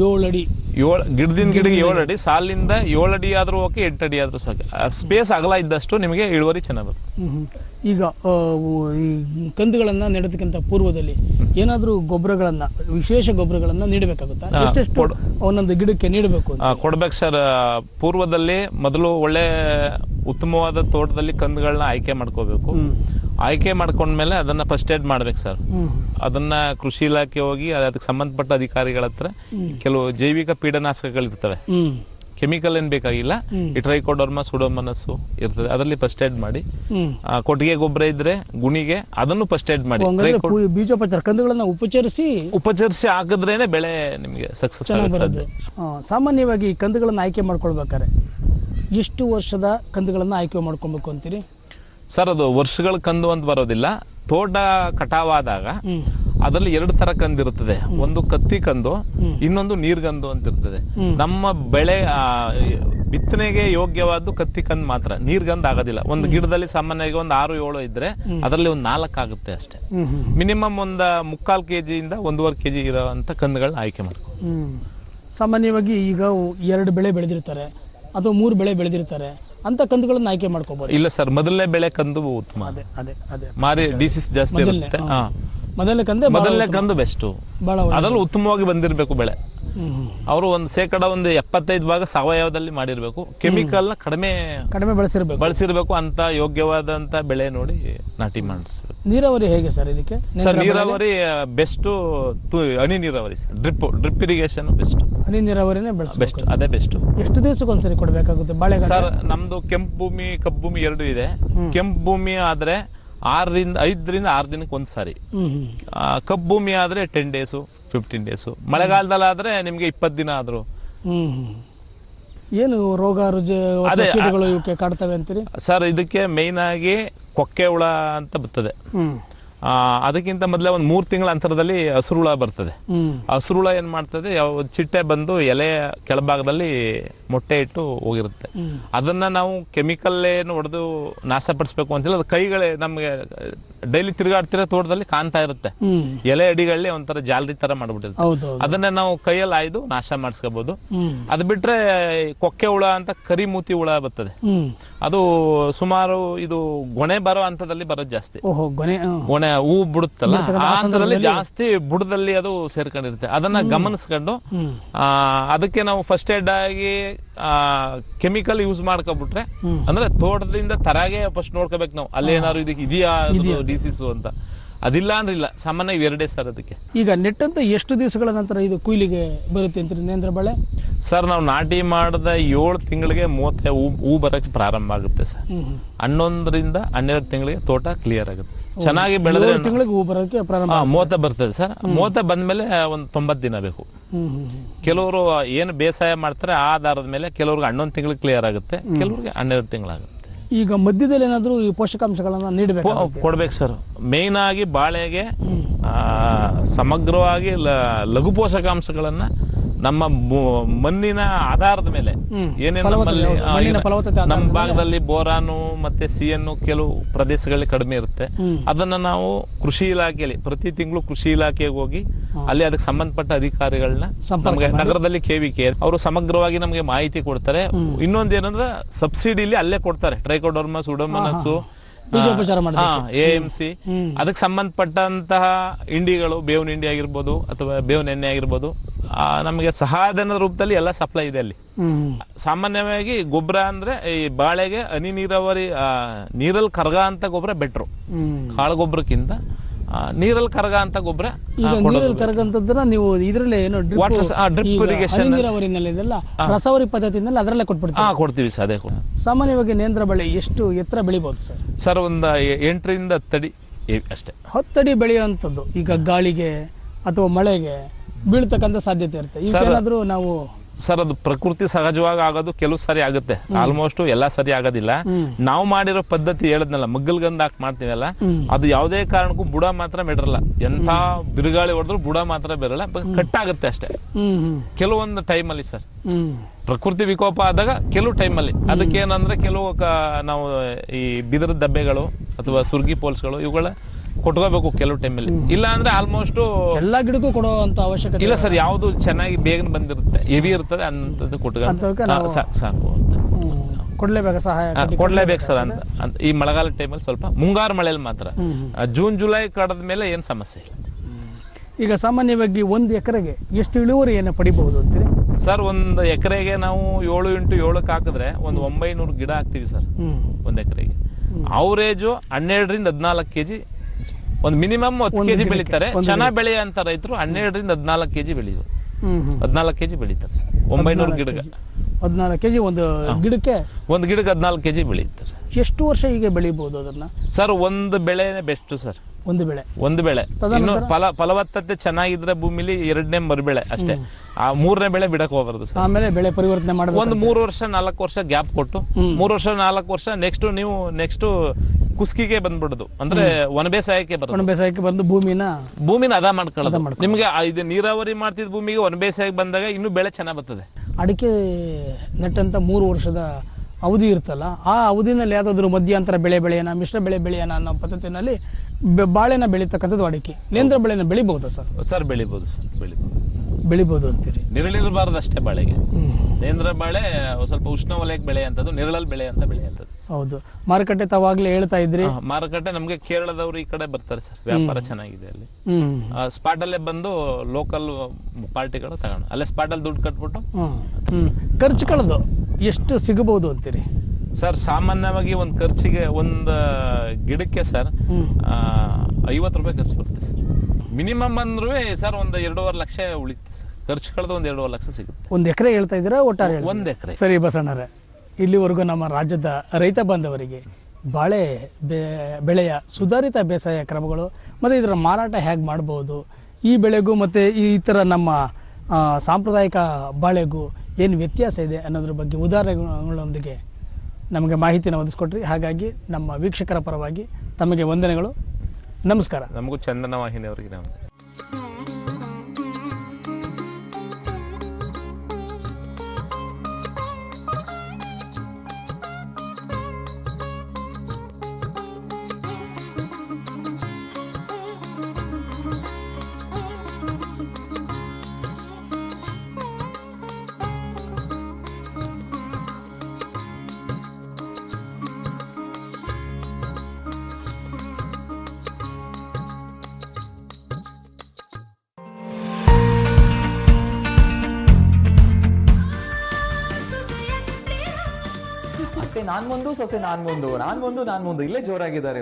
ಏಳು ಅಡಿ ಏಳು ಗಿಡದಿಂದ ಗಿಡಕ್ಕೆ ಏಳು ಅಡಿ ಸಾಲಿಂದ ಏಳು ಅಡಿ ಆದರೂ ಓಕೆ ಎಂಟು ಅಡಿ ಆದರೂ ಸಾಕು ಸ್ಪೇಸ್ ಅಗಲ ಇದ್ದಷ್ಟು ನಿಮಗೆ ಇಳುವರಿ ಚೆನ್ನಾಗಿ ಬರುತ್ತೆ. ಹ್ಮ್, ಹ್ಮ್. ಈಗ ಈ ಕಂದುಗಳನ್ನು ನೆಡೋದಕ್ಕಿಂತ ಪೂರ್ವದಲ್ಲಿ ಏನಾದರೂ ಗೊಬ್ಬರಗಳನ್ನು ವಿಶೇಷ ಗೊಬ್ಬರಗಳನ್ನು ನೀಡಬೇಕಾಗುತ್ತಾ? ಎಷ್ಟೆಷ್ಟು. ಒಂದೊಂದು ಗಿಡಕ್ಕೆ ನೀಡಬೇಕು ಕೊಡ್ಬೇಕು ಸರ್. ಪೂರ್ವದಲ್ಲಿ ಮೊದಲು ಒಳ್ಳೆ ಉತ್ತಮವಾದ ತೋಟದಲ್ಲಿ ಕಂದುಗಳನ್ನ ಆಯ್ಕೆ ಮಾಡ್ಕೋಬೇಕು. ಆಯ್ಕೆ ಮಾಡ್ಕೊಂಡ್ಮೇಲೆ ಅದನ್ನ ಫಸ್ಟ್ ಏಡ್ ಮಾಡ್ಬೇಕು ಸರ್. ಅದನ್ನ ಕೃಷಿ ಇಲಾಖೆ ಹೋಗಿ ಅದಕ್ಕೆ ಸಂಬಂಧಪಟ್ಟ ಅಧಿಕಾರಿಗಳ ಹತ್ರ ಕೆಲವು ಜೈವಿಕ ಪೀಡನಾಶಕಗಳಿರ್ತವೆ. ಕೆಮಿಕಲ್ ಏನ್ ಬೇಕಾಗಿಲ್ಲ. ಈ ಟ್ರೈಕೋಡರ್ಮ ಸುಡೋಮನಸ್ಸು ಇರ್ತದೆ. ಅದರಲ್ಲಿ ಫಸ್ಟ್ ಏಡ್ ಮಾಡಿ. ಆ, ಕೊಟ್ಟಿಗೆ ಗೊಬ್ಬರ ಇದ್ರೆ ಗುಣಿಗೆ ಅದನ್ನು ಫಸ್ಟ್ ಏಡ್ ಮಾಡಿ. ಹಂಗಂದ್ರೆ ಟ್ರೈಕೋ- ಪೂ- ಬೀಜೋಪಚಾರ ಕಂದುಗಳನ್ನ ಉಪಚರಿಸಿ ಉಪಚರಿಸಿ ಹಾಕಿದ್ರೇನೆ ಬೆಳೆ ನಿಮಗೆ ಸಕ್ಸಸ್ ಆಗುತ್ತೆ ಬರೋದು ಆ, ಸಾಮಾನ್ಯವಾಗಿ ಈ ಕಂದುಗಳನ್ನು ಆಯ್ಕೆ ಮಾಡ್ಕೊಳ್ಬೇಕಾರೆ ಎಷ್ಟು ವರ್ಷದ ಕಂದುಗಳನ್ನು ಆಯ್ಕೆ ಮಾಡ್ಕೊಬೇಕು ಅಂತೀರಿ? ಸರ್ ಅದು ವರ್ಷಗಳ ಕಂದು ಅಂತ ಬರೋದಿಲ್ಲ. ತೋಟ ಕಟಾವಾದಾಗ ಅದರಲ್ಲಿ ಎರಡು ತರ ಕಂದು ಇರುತ್ತದೆ ಒಂದು ಕತ್ತಿ ಕಂದು ಇನ್ನೊಂದು ನೀರ್ಗಂದು ಅಂತ ಇರ್ತದೆ ನಮ್ಮ ಬೆಳೆ ಬಿತ್ತನೆಗೆ ಯೋಗ್ಯವಾದ್ದು ಕತ್ತಿ ಕಂದು ಮಾತ್ರ. ನೀರ್ಗಂದು ಆಗೋದಿಲ್ಲ. ಒಂದು ಗಿಡದಲ್ಲಿ ಸಾಮಾನ್ಯವಾಗಿ ಒಂದು ಆರು ಏಳು ಇದ್ರೆ ಅದರಲ್ಲಿ ಒಂದು ನಾಲ್ಕು ಆಗುತ್ತೆ ಅಷ್ಟೇ. ಮಿನಿಮಮ್ ಒಂದು ಮುಕ್ಕಾಲು ಕೆ ಜಿಯಿಂದ ಒಂದೂವರೆ ಕೆ ಜಿ ಇರೋವಂಥ ಕಂದುಗಳನ್ನ ಆಯ್ಕೆ ಮಾಡ್ಕೊ. ಸಾಮಾನ್ಯವಾಗಿ ಈಗ ಎರಡು ಬೆಳೆ ಬೆಳೆದಿರ್ತಾರೆ. ಅಥವಾ ಮೂರು ಬೆಳೆ ಬೆಳೆದಿರ್ತಾರೆ. ಅಂತ ಕಂದುಗಳನ್ನ ಆಯ್ಕೆ ಮಾಡ್ಕೋಬಹುದು ಇಲ್ಲ ಸರ್ ಮೊದಲನೇ ಬೆಳೆ ಕಂದು ಉತ್ತಮ. ಅದೇ ಅದೇ ಅದೇ. ಮಾರಿ ಡಿಸಿಸ್ ಜಾಸ್ತಿ ಇರುತ್ತೆ. ಮೊದಲನೇ ಕಂದೆ ಮೊದಲನೇ ಕಂದು ಬೆಸ್ಟು ಭಾಳ ಅದರಲ್ಲೂ ಉತ್ತಮವಾಗಿ ಬಂದಿರಬೇಕು ಬೆಳೆ. ಅವರು ಒಂದು ಶೇಕಡ ಒಂದು ಎಪ್ಪತ್ತೈದು ಭಾಗ ಸಾವಯವದಲ್ಲಿ ಮಾಡಿರಬೇಕು. ಕೆಮಿಕಲ್ನ ಕಡಿಮೆ ಕಡಿಮೆ ಬಳಸಿರಬೇಕು. ಬಳಸಿರ್ಬೇಕು ಅಂತ ಯೋಗ್ಯವಾದಂತ ಬೆಳೆ ನೋಡಿ ನಾಟಿ ಮಾಡಿಸ್ಬೇಕು. ನೀರಾವರಿ ಹೇಗೆ ಸರ್ ಇದಕ್ಕೆ? ಸರ್ ನೀರಾವರಿ ಬೆಸ್ಟು ಹನಿ ನೀರಾವರಿ sir. Drip drip irrigation best ಹನಿ ನೀರಾವರಿನೇ ಬೆಸ್ಟ್ ಅದೇ ಬೆಸ್ಟ್ ಎಷ್ಟು ದಿವಸಕ್ಕೊಂದ್ಸರಿ ಕೊಡಬೇಕಾಗುತ್ತೆ? ಬಾಳೆ ಸರ್ ನಮ್ದು ಕೆಂಪು ಭೂಮಿ ಕಪ್ಪು ಭೂಮಿ ಎರಡು ಇದೆ. ಕೆಂಪು ಭೂಮಿ ಆದ್ರೆ ಆರರಿಂದ ಐದರಿಂದ ಆರು ದಿನಕ್ಕೆ ಒಂದು ಸಾರಿ. ಕಪ್ಪು ಭೂಮಿ ಆದರೆ ಟೆನ್ ಡೇಸು ಫಿಫ್ಟೀನ್ ಡೇಸು ಮಳೆಗಾಲದಲ್ಲಾದರೆ ನಿಮಗೆ ಇಪ್ಪತ್ತು ದಿನ ಆದರೂ. ಏನು ರೋಗ ರುಜ ಅದೇ, ಇವಕ್ಕೆ ಕಾಡ್ತವೆ ಅಂತೀರಿ? ಸರ್ ಇದಕ್ಕೆ ಮೇಯ್ನ್ ಆಗಿ ಕೊಕ್ಕೆ ಹುಳ ಅಂತ ಬರ್ತದೆ. ಅದಕ್ಕಿಂತ ಮೊದಲೇ ಒಂದು ಮೂರು ತಿಂಗಳ ಅಂತರದಲ್ಲಿ ಹಸಿರುಳ ಬರ್ತದೆ. ಹಸಿರುಳ ಹಸಿರು ಏನು ಮಾಡ್ತದೆ ಯಾವ ಚಿಟ್ಟೆ ಬಂದು ಎಲೆ ಕೆಳಭಾಗದಲ್ಲಿ ಮೊಟ್ಟೆ ಇಟ್ಟು ಹೋಗಿರುತ್ತೆ. ಅದನ್ನ ನಾವು ಕೆಮಿಕಲ್ ಏನು ಹೊಡೆದು ನಾಶಪಡಿಸ್ಬೇಕು ಅಂತಿಲ್ಲ ಅದು ಕೈಗಳೇ ನಮಗೆ ಡೈಲಿ ತಿರುಗಾಡ್ತಿರೋ ತೋಟದಲ್ಲಿ ಕಾಣ್ತಾ ಇರುತ್ತೆ. ಎಲೆ ಅಡಿಗಳಲ್ಲಿ ಒಂಥರ ಜಾಲರಿ ತರ ಮಾಡ್ಬಿಟ್ಟಿರುತ್ತೆ. ಅದನ್ನ ನಾವು ಕೈಯಲ್ಲಿ ಆಯ್ದು ನಾಶ ಮಾಡಿಸ್ಕೋಬಹುದು ಅದ್ ಬಿಟ್ರೆ ಕೊಕ್ಕೆ ಹುಳ ಅಂತ ಕರಿ ಮೂತಿ ಹುಳ ಬರ್ತದೆ. ಅದು ಸುಮಾರು ಇದು ಗೊಣೆ ಬರೋ ಹಂತದಲ್ಲಿ ಬರೋದು ಜಾಸ್ತಿ. ಗೊನೆ. ಗೊಣೆ ಹೂ ಬಿಡುತ್ತಲ್ಲ ಆ ಹಂತದಲ್ಲಿ ಜಾಸ್ತಿ ಬುಡದಲ್ಲಿ ಅದು ಸೇರ್ಕೊಂಡಿರುತ್ತೆ. ಅದನ್ನ ಗಮನಿಸ್ಕೊಂಡು ಅದಕ್ಕೆ ನಾವು ಫಸ್ಟ್ ಏಡ್ ಆಗಿ ಕೆಮಿಕಲ್ ಯೂಸ್ ಮಾಡ್ಕೊಬಿಟ್ರೆ ಅಂದ್ರೆ ತೋಟದಿಂದ ತರಾಗೆ ಫಸ್ಟ್ ನೋಡ್ಕೋಬೇಕು ನಾವು. ಅಲ್ಲಿ ಏನಾದ್ರು ಇದಕ್ಕೆ ಇದೆಯಾ ಡಿಸೀಸು ಅಂತ. ಅದಿಲ್ಲ ಅಂದ್ರೆ ಇಲ್ಲ ಸಾಮಾನ್ಯ ಇವೆರಡೇ ಸರ್ ಅದಕ್ಕೆ. ಈಗ ನೆಟ್ಟಂತ ಎಷ್ಟು ದಿವಸಗಳ ನಂತರ ಇದು ಕುಯ್ಲಿಗೆ ಬರುತ್ತೆ ಅಂತ ನೇಂದ್ರ ಬಳೆ? ಸರ್ ನಾವು ನಾಟಿ ಮಾಡಿದ ಏಳು ತಿಂಗಳಿಗೆ ಮೂವತ್ತೆ ಹೂ ಹೂ ಬರಕ್ಕೆ ಪ್ರಾರಂಭ ಆಗುತ್ತೆ ಸರ್. ಹನ್ನೊಂದರಿಂದ ಹನ್ನೆರಡು ತಿಂಗಳಿಗೆ ತೋಟ ಕ್ಲಿಯರ್ ಆಗುತ್ತೆ ಸರ್. ಚೆನ್ನಾಗಿ ಬೆಳೆದ್ರೆ ಏಳು ತಿಂಗಳಿಗೆ ಹೂ ಬರೋಕ್ಕೆ ಪ್ರಾರಂಭ ಹಾ, ಮೂವತ್ತ ಬರ್ತದೆ ಸರ್. ಮೂವತ್ತ ಬಂದ್ಮೇಲೆ ಒಂದು ತೊಂಬತ್ತು ದಿನ ಬೇಕು. ಹ್ಮ್ ಹ್ಮ್ ಹ್ಮ್. ಕೆಲವರು ಏನು ಬೇಸಾಯ ಮಾಡ್ತಾರೆ ಆ ಆಧಾರದ ಮೇಲೆ ಕೆಲವ್ರಿಗೆ ಹನ್ನೊಂದು ತಿಂಗಳು ಕ್ಲಿಯರ್ ಆಗುತ್ತೆ ಕೆಲವ್ರಿಗೆ ಹನ್ನೆರಡು ತಿಂಗಳಾಗುತ್ತೆ. ಈಗ ಮಧ್ಯದಲ್ಲಿ ಏನಾದರೂ ಈ ಪೋಷಕಾಂಶಗಳನ್ನು ನೀಡಬೇಕು ಕೊಡ್ಬೇಕು ಸರ್. ಮೇಯ್ನ್ ಆಗಿ ಬಾಳೆಗೆ ಸಮಗ್ರವಾಗಿ ಲಘು ಪೋಷಕಾಂಶಗಳನ್ನ ನಮ್ಮ ಮಣ್ಣಿನ ಆಧಾರದ ಮೇಲೆ. ಏನೇನು ನಮ್ಮಲ್ಲಿ ನಮ್ಮ ಭಾಗದಲ್ಲಿ ಬೋರಾನು ಮತ್ತೆ ಸಿಯನ್ನು ಕೆಲವು ಪ್ರದೇಶಗಳಲ್ಲಿ ಕಡಿಮೆ ಇರುತ್ತೆ. ಅದನ್ನ ನಾವು ಕೃಷಿ ಇಲಾಖೆಯಲ್ಲಿ ಪ್ರತಿ ತಿಂಗಳು ಕೃಷಿ ಇಲಾಖೆಗೆ ಹೋಗಿ ಅಲ್ಲಿ ಅದಕ್ಕೆ ಸಂಬಂಧಪಟ್ಟ ಅಧಿಕಾರಿಗಳನ್ನ ನಮಗೆ ನಗರದಲ್ಲಿ ಕೆವಿಕೆ ಅವರು ಸಮಗ್ರವಾಗಿ ನಮಗೆ ಮಾಹಿತಿ ಕೊಡ್ತಾರೆ. ಇನ್ನೊಂದು ಏನಂದ್ರೆ ಸಬ್ಸಿಡಿಲಿ ಅಲ್ಲೇ ಕೊಡ್ತಾರೆ. ಟ್ರೈಕೋಡರ್ಮ ಸುಡೋಮನಸು ಬೀಜೋಪಚಾರ ಎ ಎಂ ಸಿ ಅದಕ್ಕೆ ಸಂಬಂಧಪಟ್ಟಂತಹ ಇಂಡಿಗಳು ಬೇವಿನ ಹಿಂಡಿ ಆಗಿರ್ಬೋದು ಅಥವಾ ಬೇವಿನ ಎಣ್ಣೆ ಆಗಿರ್ಬೋದು ನಮಗೆ ಸಹಾಯಧನದ ರೂಪದಲ್ಲಿ ಎಲ್ಲ ಸಪ್ಲೈ ಇದೆ ಅಲ್ಲಿ. ಸಾಮಾನ್ಯವಾಗಿ ಗೊಬ್ಬರ ಅಂದ್ರೆ ಈ ಬಾಳೆಗೆ ಹನಿ ನೀರಾವರಿ ನೀರಲ್ಲಿ ಕರಗ ಅಂತ ಗೊಬ್ಬರ ಬೆಟ್ರು. ಕಾಳು ಗೊಬ್ಬರಕ್ಕಿಂತ ನೀರಲ್ಲಿ ಕರಗ ಅಂತ ಗೊಬ್ಬರ ಈಗ ನೀರಲ್ಲಿ ನೀವು ಇದರಲ್ಲೇ ಏನೋ ಡ್ರಿಪ್ ಇರಿಗೇಷನ್ ನೀರಾವರಿನಲ್ಲಿ ಇದೆಲ್ಲ ರಸವರಿ ಪದ್ಧತಿನಲ್ಲಿ ಅದರಲ್ಲೇ ಕೊಟ್ಬಿಡ್ತೀವಿ ಕೊಡ್ತೀವಿ ಸರ್ ಅದೇ ಸಾಮಾನ್ಯವಾಗಿ ನೇಂದ್ರ ಬೆಳೆ ಎಷ್ಟು ಎತ್ತರ ಬೆಳಿಬಹುದು ಸರ್? ಸರ್ ಒಂದು ಎಂಟರಿಂದ ಹತ್ತಡಿ ಅಷ್ಟೇ. ಹತ್ತಡಿ ಬೆಳೆಯುವಂಥದ್ದು. ಈಗ ಗಾಳಿಗೆ ಅಥವಾ ಮಳೆಗೆ ಬೀಳ್ತಕ್ಕಂಥ ಸಾಧ್ಯತೆ ಇರುತ್ತೆ. ಏನಾದರೂ ನಾವು ಸರ್ ಅದು ಪ್ರಕೃತಿ ಸಹಜವಾಗಿ ಆಗೋದು ಕೆಲವು ಸರಿ ಆಗುತ್ತೆ. ಆಲ್ಮೋಸ್ಟ್ ಎಲ್ಲಾ ಸರಿ ಆಗೋದಿಲ್ಲ. ನಾವು ಮಾಡಿರೋ ಪದ್ಧತಿ ಹೇಳದ್ನಲ್ಲ ಮಗ್ಗಲ್ಗಂದ ಹಾಕಿ ಮಾಡ್ತೀವಲ್ಲ ಅದು ಯಾವುದೇ ಕಾರಣಕ್ಕೂ ಬುಡ ಮಾತ್ರ ಬಿಡರಲ್ಲ ಎಂಥ ಬಿರುಗಾಳಿ ಹೊಡೆದ್ರು ಬುಡ ಮಾತ್ರ ಬಿರಲ್ಲ ಕಟ್ ಆಗುತ್ತೆ ಅಷ್ಟೇ. ಕೆಲವೊಂದು ಟೈಮಲ್ಲಿ ಸರ್. ಪ್ರಕೃತಿ ವಿಕೋಪ ಆದಾಗ ಕೆಲವು ಟೈಮಲ್ಲಿ. ಅದಕ್ಕೆ ಏನಂದ್ರೆ ಕೆಲವು ನಾವು ಈ ಬಿದಿರ ದಬ್ಬೆಗಳು ಅಥವಾ ಸುರ್ಗಿ ಪೋಲ್ಸ್ಗಳು ಇವುಗಳ ಕೊಟ್ಕೋಬೇಕು ಕೆಲವು ಟೈಮಲ್ಲಿ ಇಲ್ಲ ಅಂದ್ರೆ ಆಲ್ಮೋಸ್ಟ್ ಎಲ್ಲಾ ಗಿಡಕ್ಕೂ ಕೊಡುವಂತ ಅವಶ್ಯಕತೆ ಇಲ್ಲ ಸರ್ ಯಾವುದು ಚೆನ್ನಾಗಿ ಬೇಗ ಬಂದಿರುತ್ತೆ. ಹೆವಿ ಇರ್ತದೆ ಅಂತದ್ದು ಕೊಟ್ಕೊಂಡು ಸಾಕು ಅಂತ. ಕೊಡ್ಲೇಬೇಕು ಸಹಾಯ ಕೊಡ್ಲೇಬೇಕು ಸರ್ ಅಂತ. ಅಂತ. ಈ ಮಳೆಗಾಲ ಟೈಮಲ್ಲಿ ಸ್ವಲ್ಪ ಮುಂಗಾರು ಮಳೆಯಲ್ಲಿ ಮಾತ್ರ. ಜೂನ್ ಜುಲೈ ಕಡದ ಮೇಲೆ ಏನು ಸಮಸ್ಯೆ ಇಲ್ಲ. ಈಗ ಸಾಮಾನ್ಯವಾಗಿ ಒಂದು ಎಕರೆಗೆ ಎಷ್ಟು ಇಳುವರಿಯನ್ನು ಪಡಿಬಹುದು ಅಂತೀರಿ? ಸರ್ ಒಂದು ಎಕರೆಗೆ ನಾವು ಏಳು ಇಂಟು ಏಳಕ್ಕೆ ಹಾಕಿದ್ರೆ ಒಂದು ಒಂಬೈನೂರು ಗಿಡ ಹಾಕ್ತೀವಿ ಸರ್. ಒಂದು ಎಕರೆಗೆ. ಅವರೇಜು ಹನ್ನೆರಡರಿಂದ ಹದಿನಾಲ್ಕು ಕೆ ಜಿ ಒಂದು ಮಿನಿಮಮ್ ಹತ್ತು ಕೆ ಜಿ ಬೆಳೀತಾರೆ. ಚೆನ್ನಾಗಿ ಬೆಳೆಯಂತ ರೈತರು ಹನ್ನೆರಡರಿಂದ ಹದಿನಾಲ್ಕು ಕೆ ಜಿ ಬೆಳೆಯೋದು ಹ್ಮ್ ಹ್ಮ್. ಹದಿನಾಲ್ಕು ಕೆ ಜಿ ಬೆಳೀತಾರೆ ಸರ್. ಒಂಬೈನೂರು ಗಿಡಕ್ಕೆ. ಹದಿನಾಲ್ಕು ಕೆಜಿ ಒಂದು ಗಿಡಕ್ಕೆ? ಒಂದು ಗಿಡಕ್ಕೆ ಹದಿನಾಲ್ಕು ಕೆಜಿ ಬೆಳೀತಾರೆ. ಎಷ್ಟು ವರ್ಷ ಹೀಗೆ ಬೆಳಿಬಹುದು ಅದನ್ನ? ಸರ್ ಒಂದು ಬೆಳೆನೇ ಬೆಸ್ಟ್ ಸರ್. ಒಂದು ಬೆಳೆ. ಒಂದು ಬೆಳೆ. ಇನ್ನು ಫಲ ಫಲವತ್ತತೆ ಚೆನ್ನಾಗಿದ್ರೆ ಭೂಮಿಲಿ ಎರಡನೇ ಮರುಬೆಳೆ ಅಷ್ಟೇ. ಆ ಮೂರನೇ ಬೆಳೆ ಬಿಡಕ್ ಹೋಗ್ಬಾರ್ದು ಸರ್. ಆಮೇಲೆ ಬೆಳೆ ಪರಿವರ್ತನೆ ಮಾಡಿ ಒಂದು ಮೂರು ವರ್ಷ ನಾಲ್ಕು ವರ್ಷ ಗ್ಯಾಪ್ ಕೊಟ್ಟು ಮೂರು ವರ್ಷ ನಾಲ್ಕು ವರ್ಷ ನೆಕ್ಸ್ಟ್ ನೀವು ನೆಕ್ಸ್ಟ್ ಕುಸ್ಕಿಗೆ ಬಂದ್ಬಿಡುದು. ಅಂದ್ರೆ ಒಣ ಬೇಸಾಯಕ್ಕೆ ಬರೋದು. ಒಣ ಬೇಸಾಯಕ್ಕೆ ಬಂದು ಭೂಮಿನ ಭೂಮಿನ ಅದ ಮಾಡ್ಕೊಳ್ಳೋದು. ನಿಮ್ಗೆ ಇದು ನೀರಾವರಿ ಮಾಡ್ತಿದ್ ಭೂಮಿಗೆ ಒಣ ಬೇಸಾಯಕ್ಕೆ ಬಂದಾಗ ಇನ್ನು ಬೆಳೆ ಚೆನ್ನಾಗ್ ಬರ್ತದೆ. ಅಡಿಕೆ ನೆಟ್ಟಂತ ಮೂರು ವರ್ಷದ ಅವಧಿ ಇರ್ತಲ್ಲ ಆ ಅವಧಿನಲ್ಲಿ ಯಾವುದಾದ್ರೂ ಮಧ್ಯಂತರ ಬೆಳೆ ಬೆಳೆಯೋಣ ಮಿಶ್ರ ಬೆಳೆ ಬೆಳೆಯೋಣ ಅನ್ನೋ ಪದ್ಧತಿನಲ್ಲಿ ಬಾಳೆನ ಬೆಳೀತಕ್ಕಂಥದ್ದು ಅಡಿಕೆ ನೇಂದ್ರ ಬೆಳೆನ ಬೆಳಿಬಹುದಾ ಸರ್? ಸರ್ ಬೆಳಿಬೋದು ಸರ್ ಬೆಳಿಬೋದು. ಬೆಳಿಬೋದು ಅಂತೀರಿ? ನೆರಳಿರಬಾರ್ದು ಅಷ್ಟೇ ಬಾಳೆಗೆ. ನೇಂದ್ರ ಬಾಳೆ ಸ್ವಲ್ಪ ಉಷ್ಣವಲಯಕ್ಕೆ ಬೆಳೆ ಅಂತದ್ದು ನೆರಳಲ್ಲಿ ಬೆಳೆ ಅಂತ ಬೆಳೆ ಅಂತದ್ದು ಹೌದು. ಮಾರುಕಟ್ಟೆ ತಾವಾಗ್ಲೇ ಹೇಳ್ತಾ ಇದ್ರಿ? ಮಾರುಕಟ್ಟೆ ನಮ್ಗೆ ಕೇರಳದವರು ಈ ಕಡೆ ಬರ್ತಾರೆ ಸರ್ ವ್ಯಾಪಾರ ಚೆನ್ನಾಗಿದೆ ಅಲ್ಲಿ. ಸ್ಪಾಟ್ ಅಲ್ಲೇ ಬಂದು ಲೋಕಲ್ ಪಾರ್ಟಿಗಳು ತಗೊಂಡು ಅಲ್ಲೇ ಸ್ಪಾಟ್ ಅಲ್ಲಿ ದುಡ್ಡು ಕಟ್ಬಿಟ್ಟು ಖರ್ಚು ಕಳೆದು ಎಷ್ಟು ಸಿಗಬಹುದು ಅಂತೀರಿ? ಸರ್ ಸಾಮಾನ್ಯವಾಗಿ ಒಂದು ಖರ್ಚಿಗೆ ಒಂದು ಗಿಡಕ್ಕೆ ಸರ್ ಐವತ್ತು ರೂಪಾಯಿ ಖರ್ಚು ಬರುತ್ತೆ ಸರ್. ಮಿನಿಮಮ್ ಅಂದ್ರೂ ಸರ್ ಒಂದು ಎರಡೂವರೆ ಲಕ್ಷ ಉಳಿತೆ ಸರ್. ಖರ್ಚು ಕಳೆದು ಒಂದು ಎರಡೂವರೆ ಲಕ್ಷ ಸಿಗುತ್ತೆ. ಒಂದು ಎಕರೆ ಹೇಳ್ತಾ ಇದ್ದೀರಾ ಒಟ್ಟಾರೆ ಒಂದ್ ಒಂದು ಎಕರೆ. ಸರಿ ಬಸಣ್ಣರೇ ಇಲ್ಲಿವರೆಗೂ ನಮ್ಮ ರಾಜ್ಯದ ರೈತ ಬಾಂಧವರಿಗೆ ಬಾಳೆ ಬೆ ಬೆಳೆಯ ಸುಧಾರಿತ ಬೇಸಾಯ ಕ್ರಮಗಳು ಮತ್ತು ಇದರ ಮಾರಾಟ ಹೇಗೆ ಮಾಡ್ಬೋದು ಈ ಬೆಳೆಗೂ ಮತ್ತು ಈ ಥರ ನಮ್ಮ ಸಾಂಪ್ರದಾಯಿಕ ಬಾಳೆಗೂ ಏನು ವ್ಯತ್ಯಾಸ ಇದೆ ಅನ್ನೋದ್ರ ಬಗ್ಗೆ ಉದಾಹರಣೆಗಳೊಂದಿಗೆ ನಮಗೆ ಮಾಹಿತಿಯನ್ನು ಒದಗಿಸ್ಕೊಟ್ರಿ. ಹಾಗಾಗಿ ನಮ್ಮ ವೀಕ್ಷಕರ ಪರವಾಗಿ ತಮಗೆ ವಂದನೆಗಳು. ನಮಸ್ಕಾರ. ನಮಗೂ ಚಂದನ ವಾಹಿನಿಯವರಿಗೆ ನಾವು ಸೊಸೆ ನಾನ್ ಮುಂದು ನಾನ್ ಮುಂದು ನಾನ್ ಮುಂದು ಇಲ್ಲೇ ಜೋರಾಗಿದ್ದಾರೆ.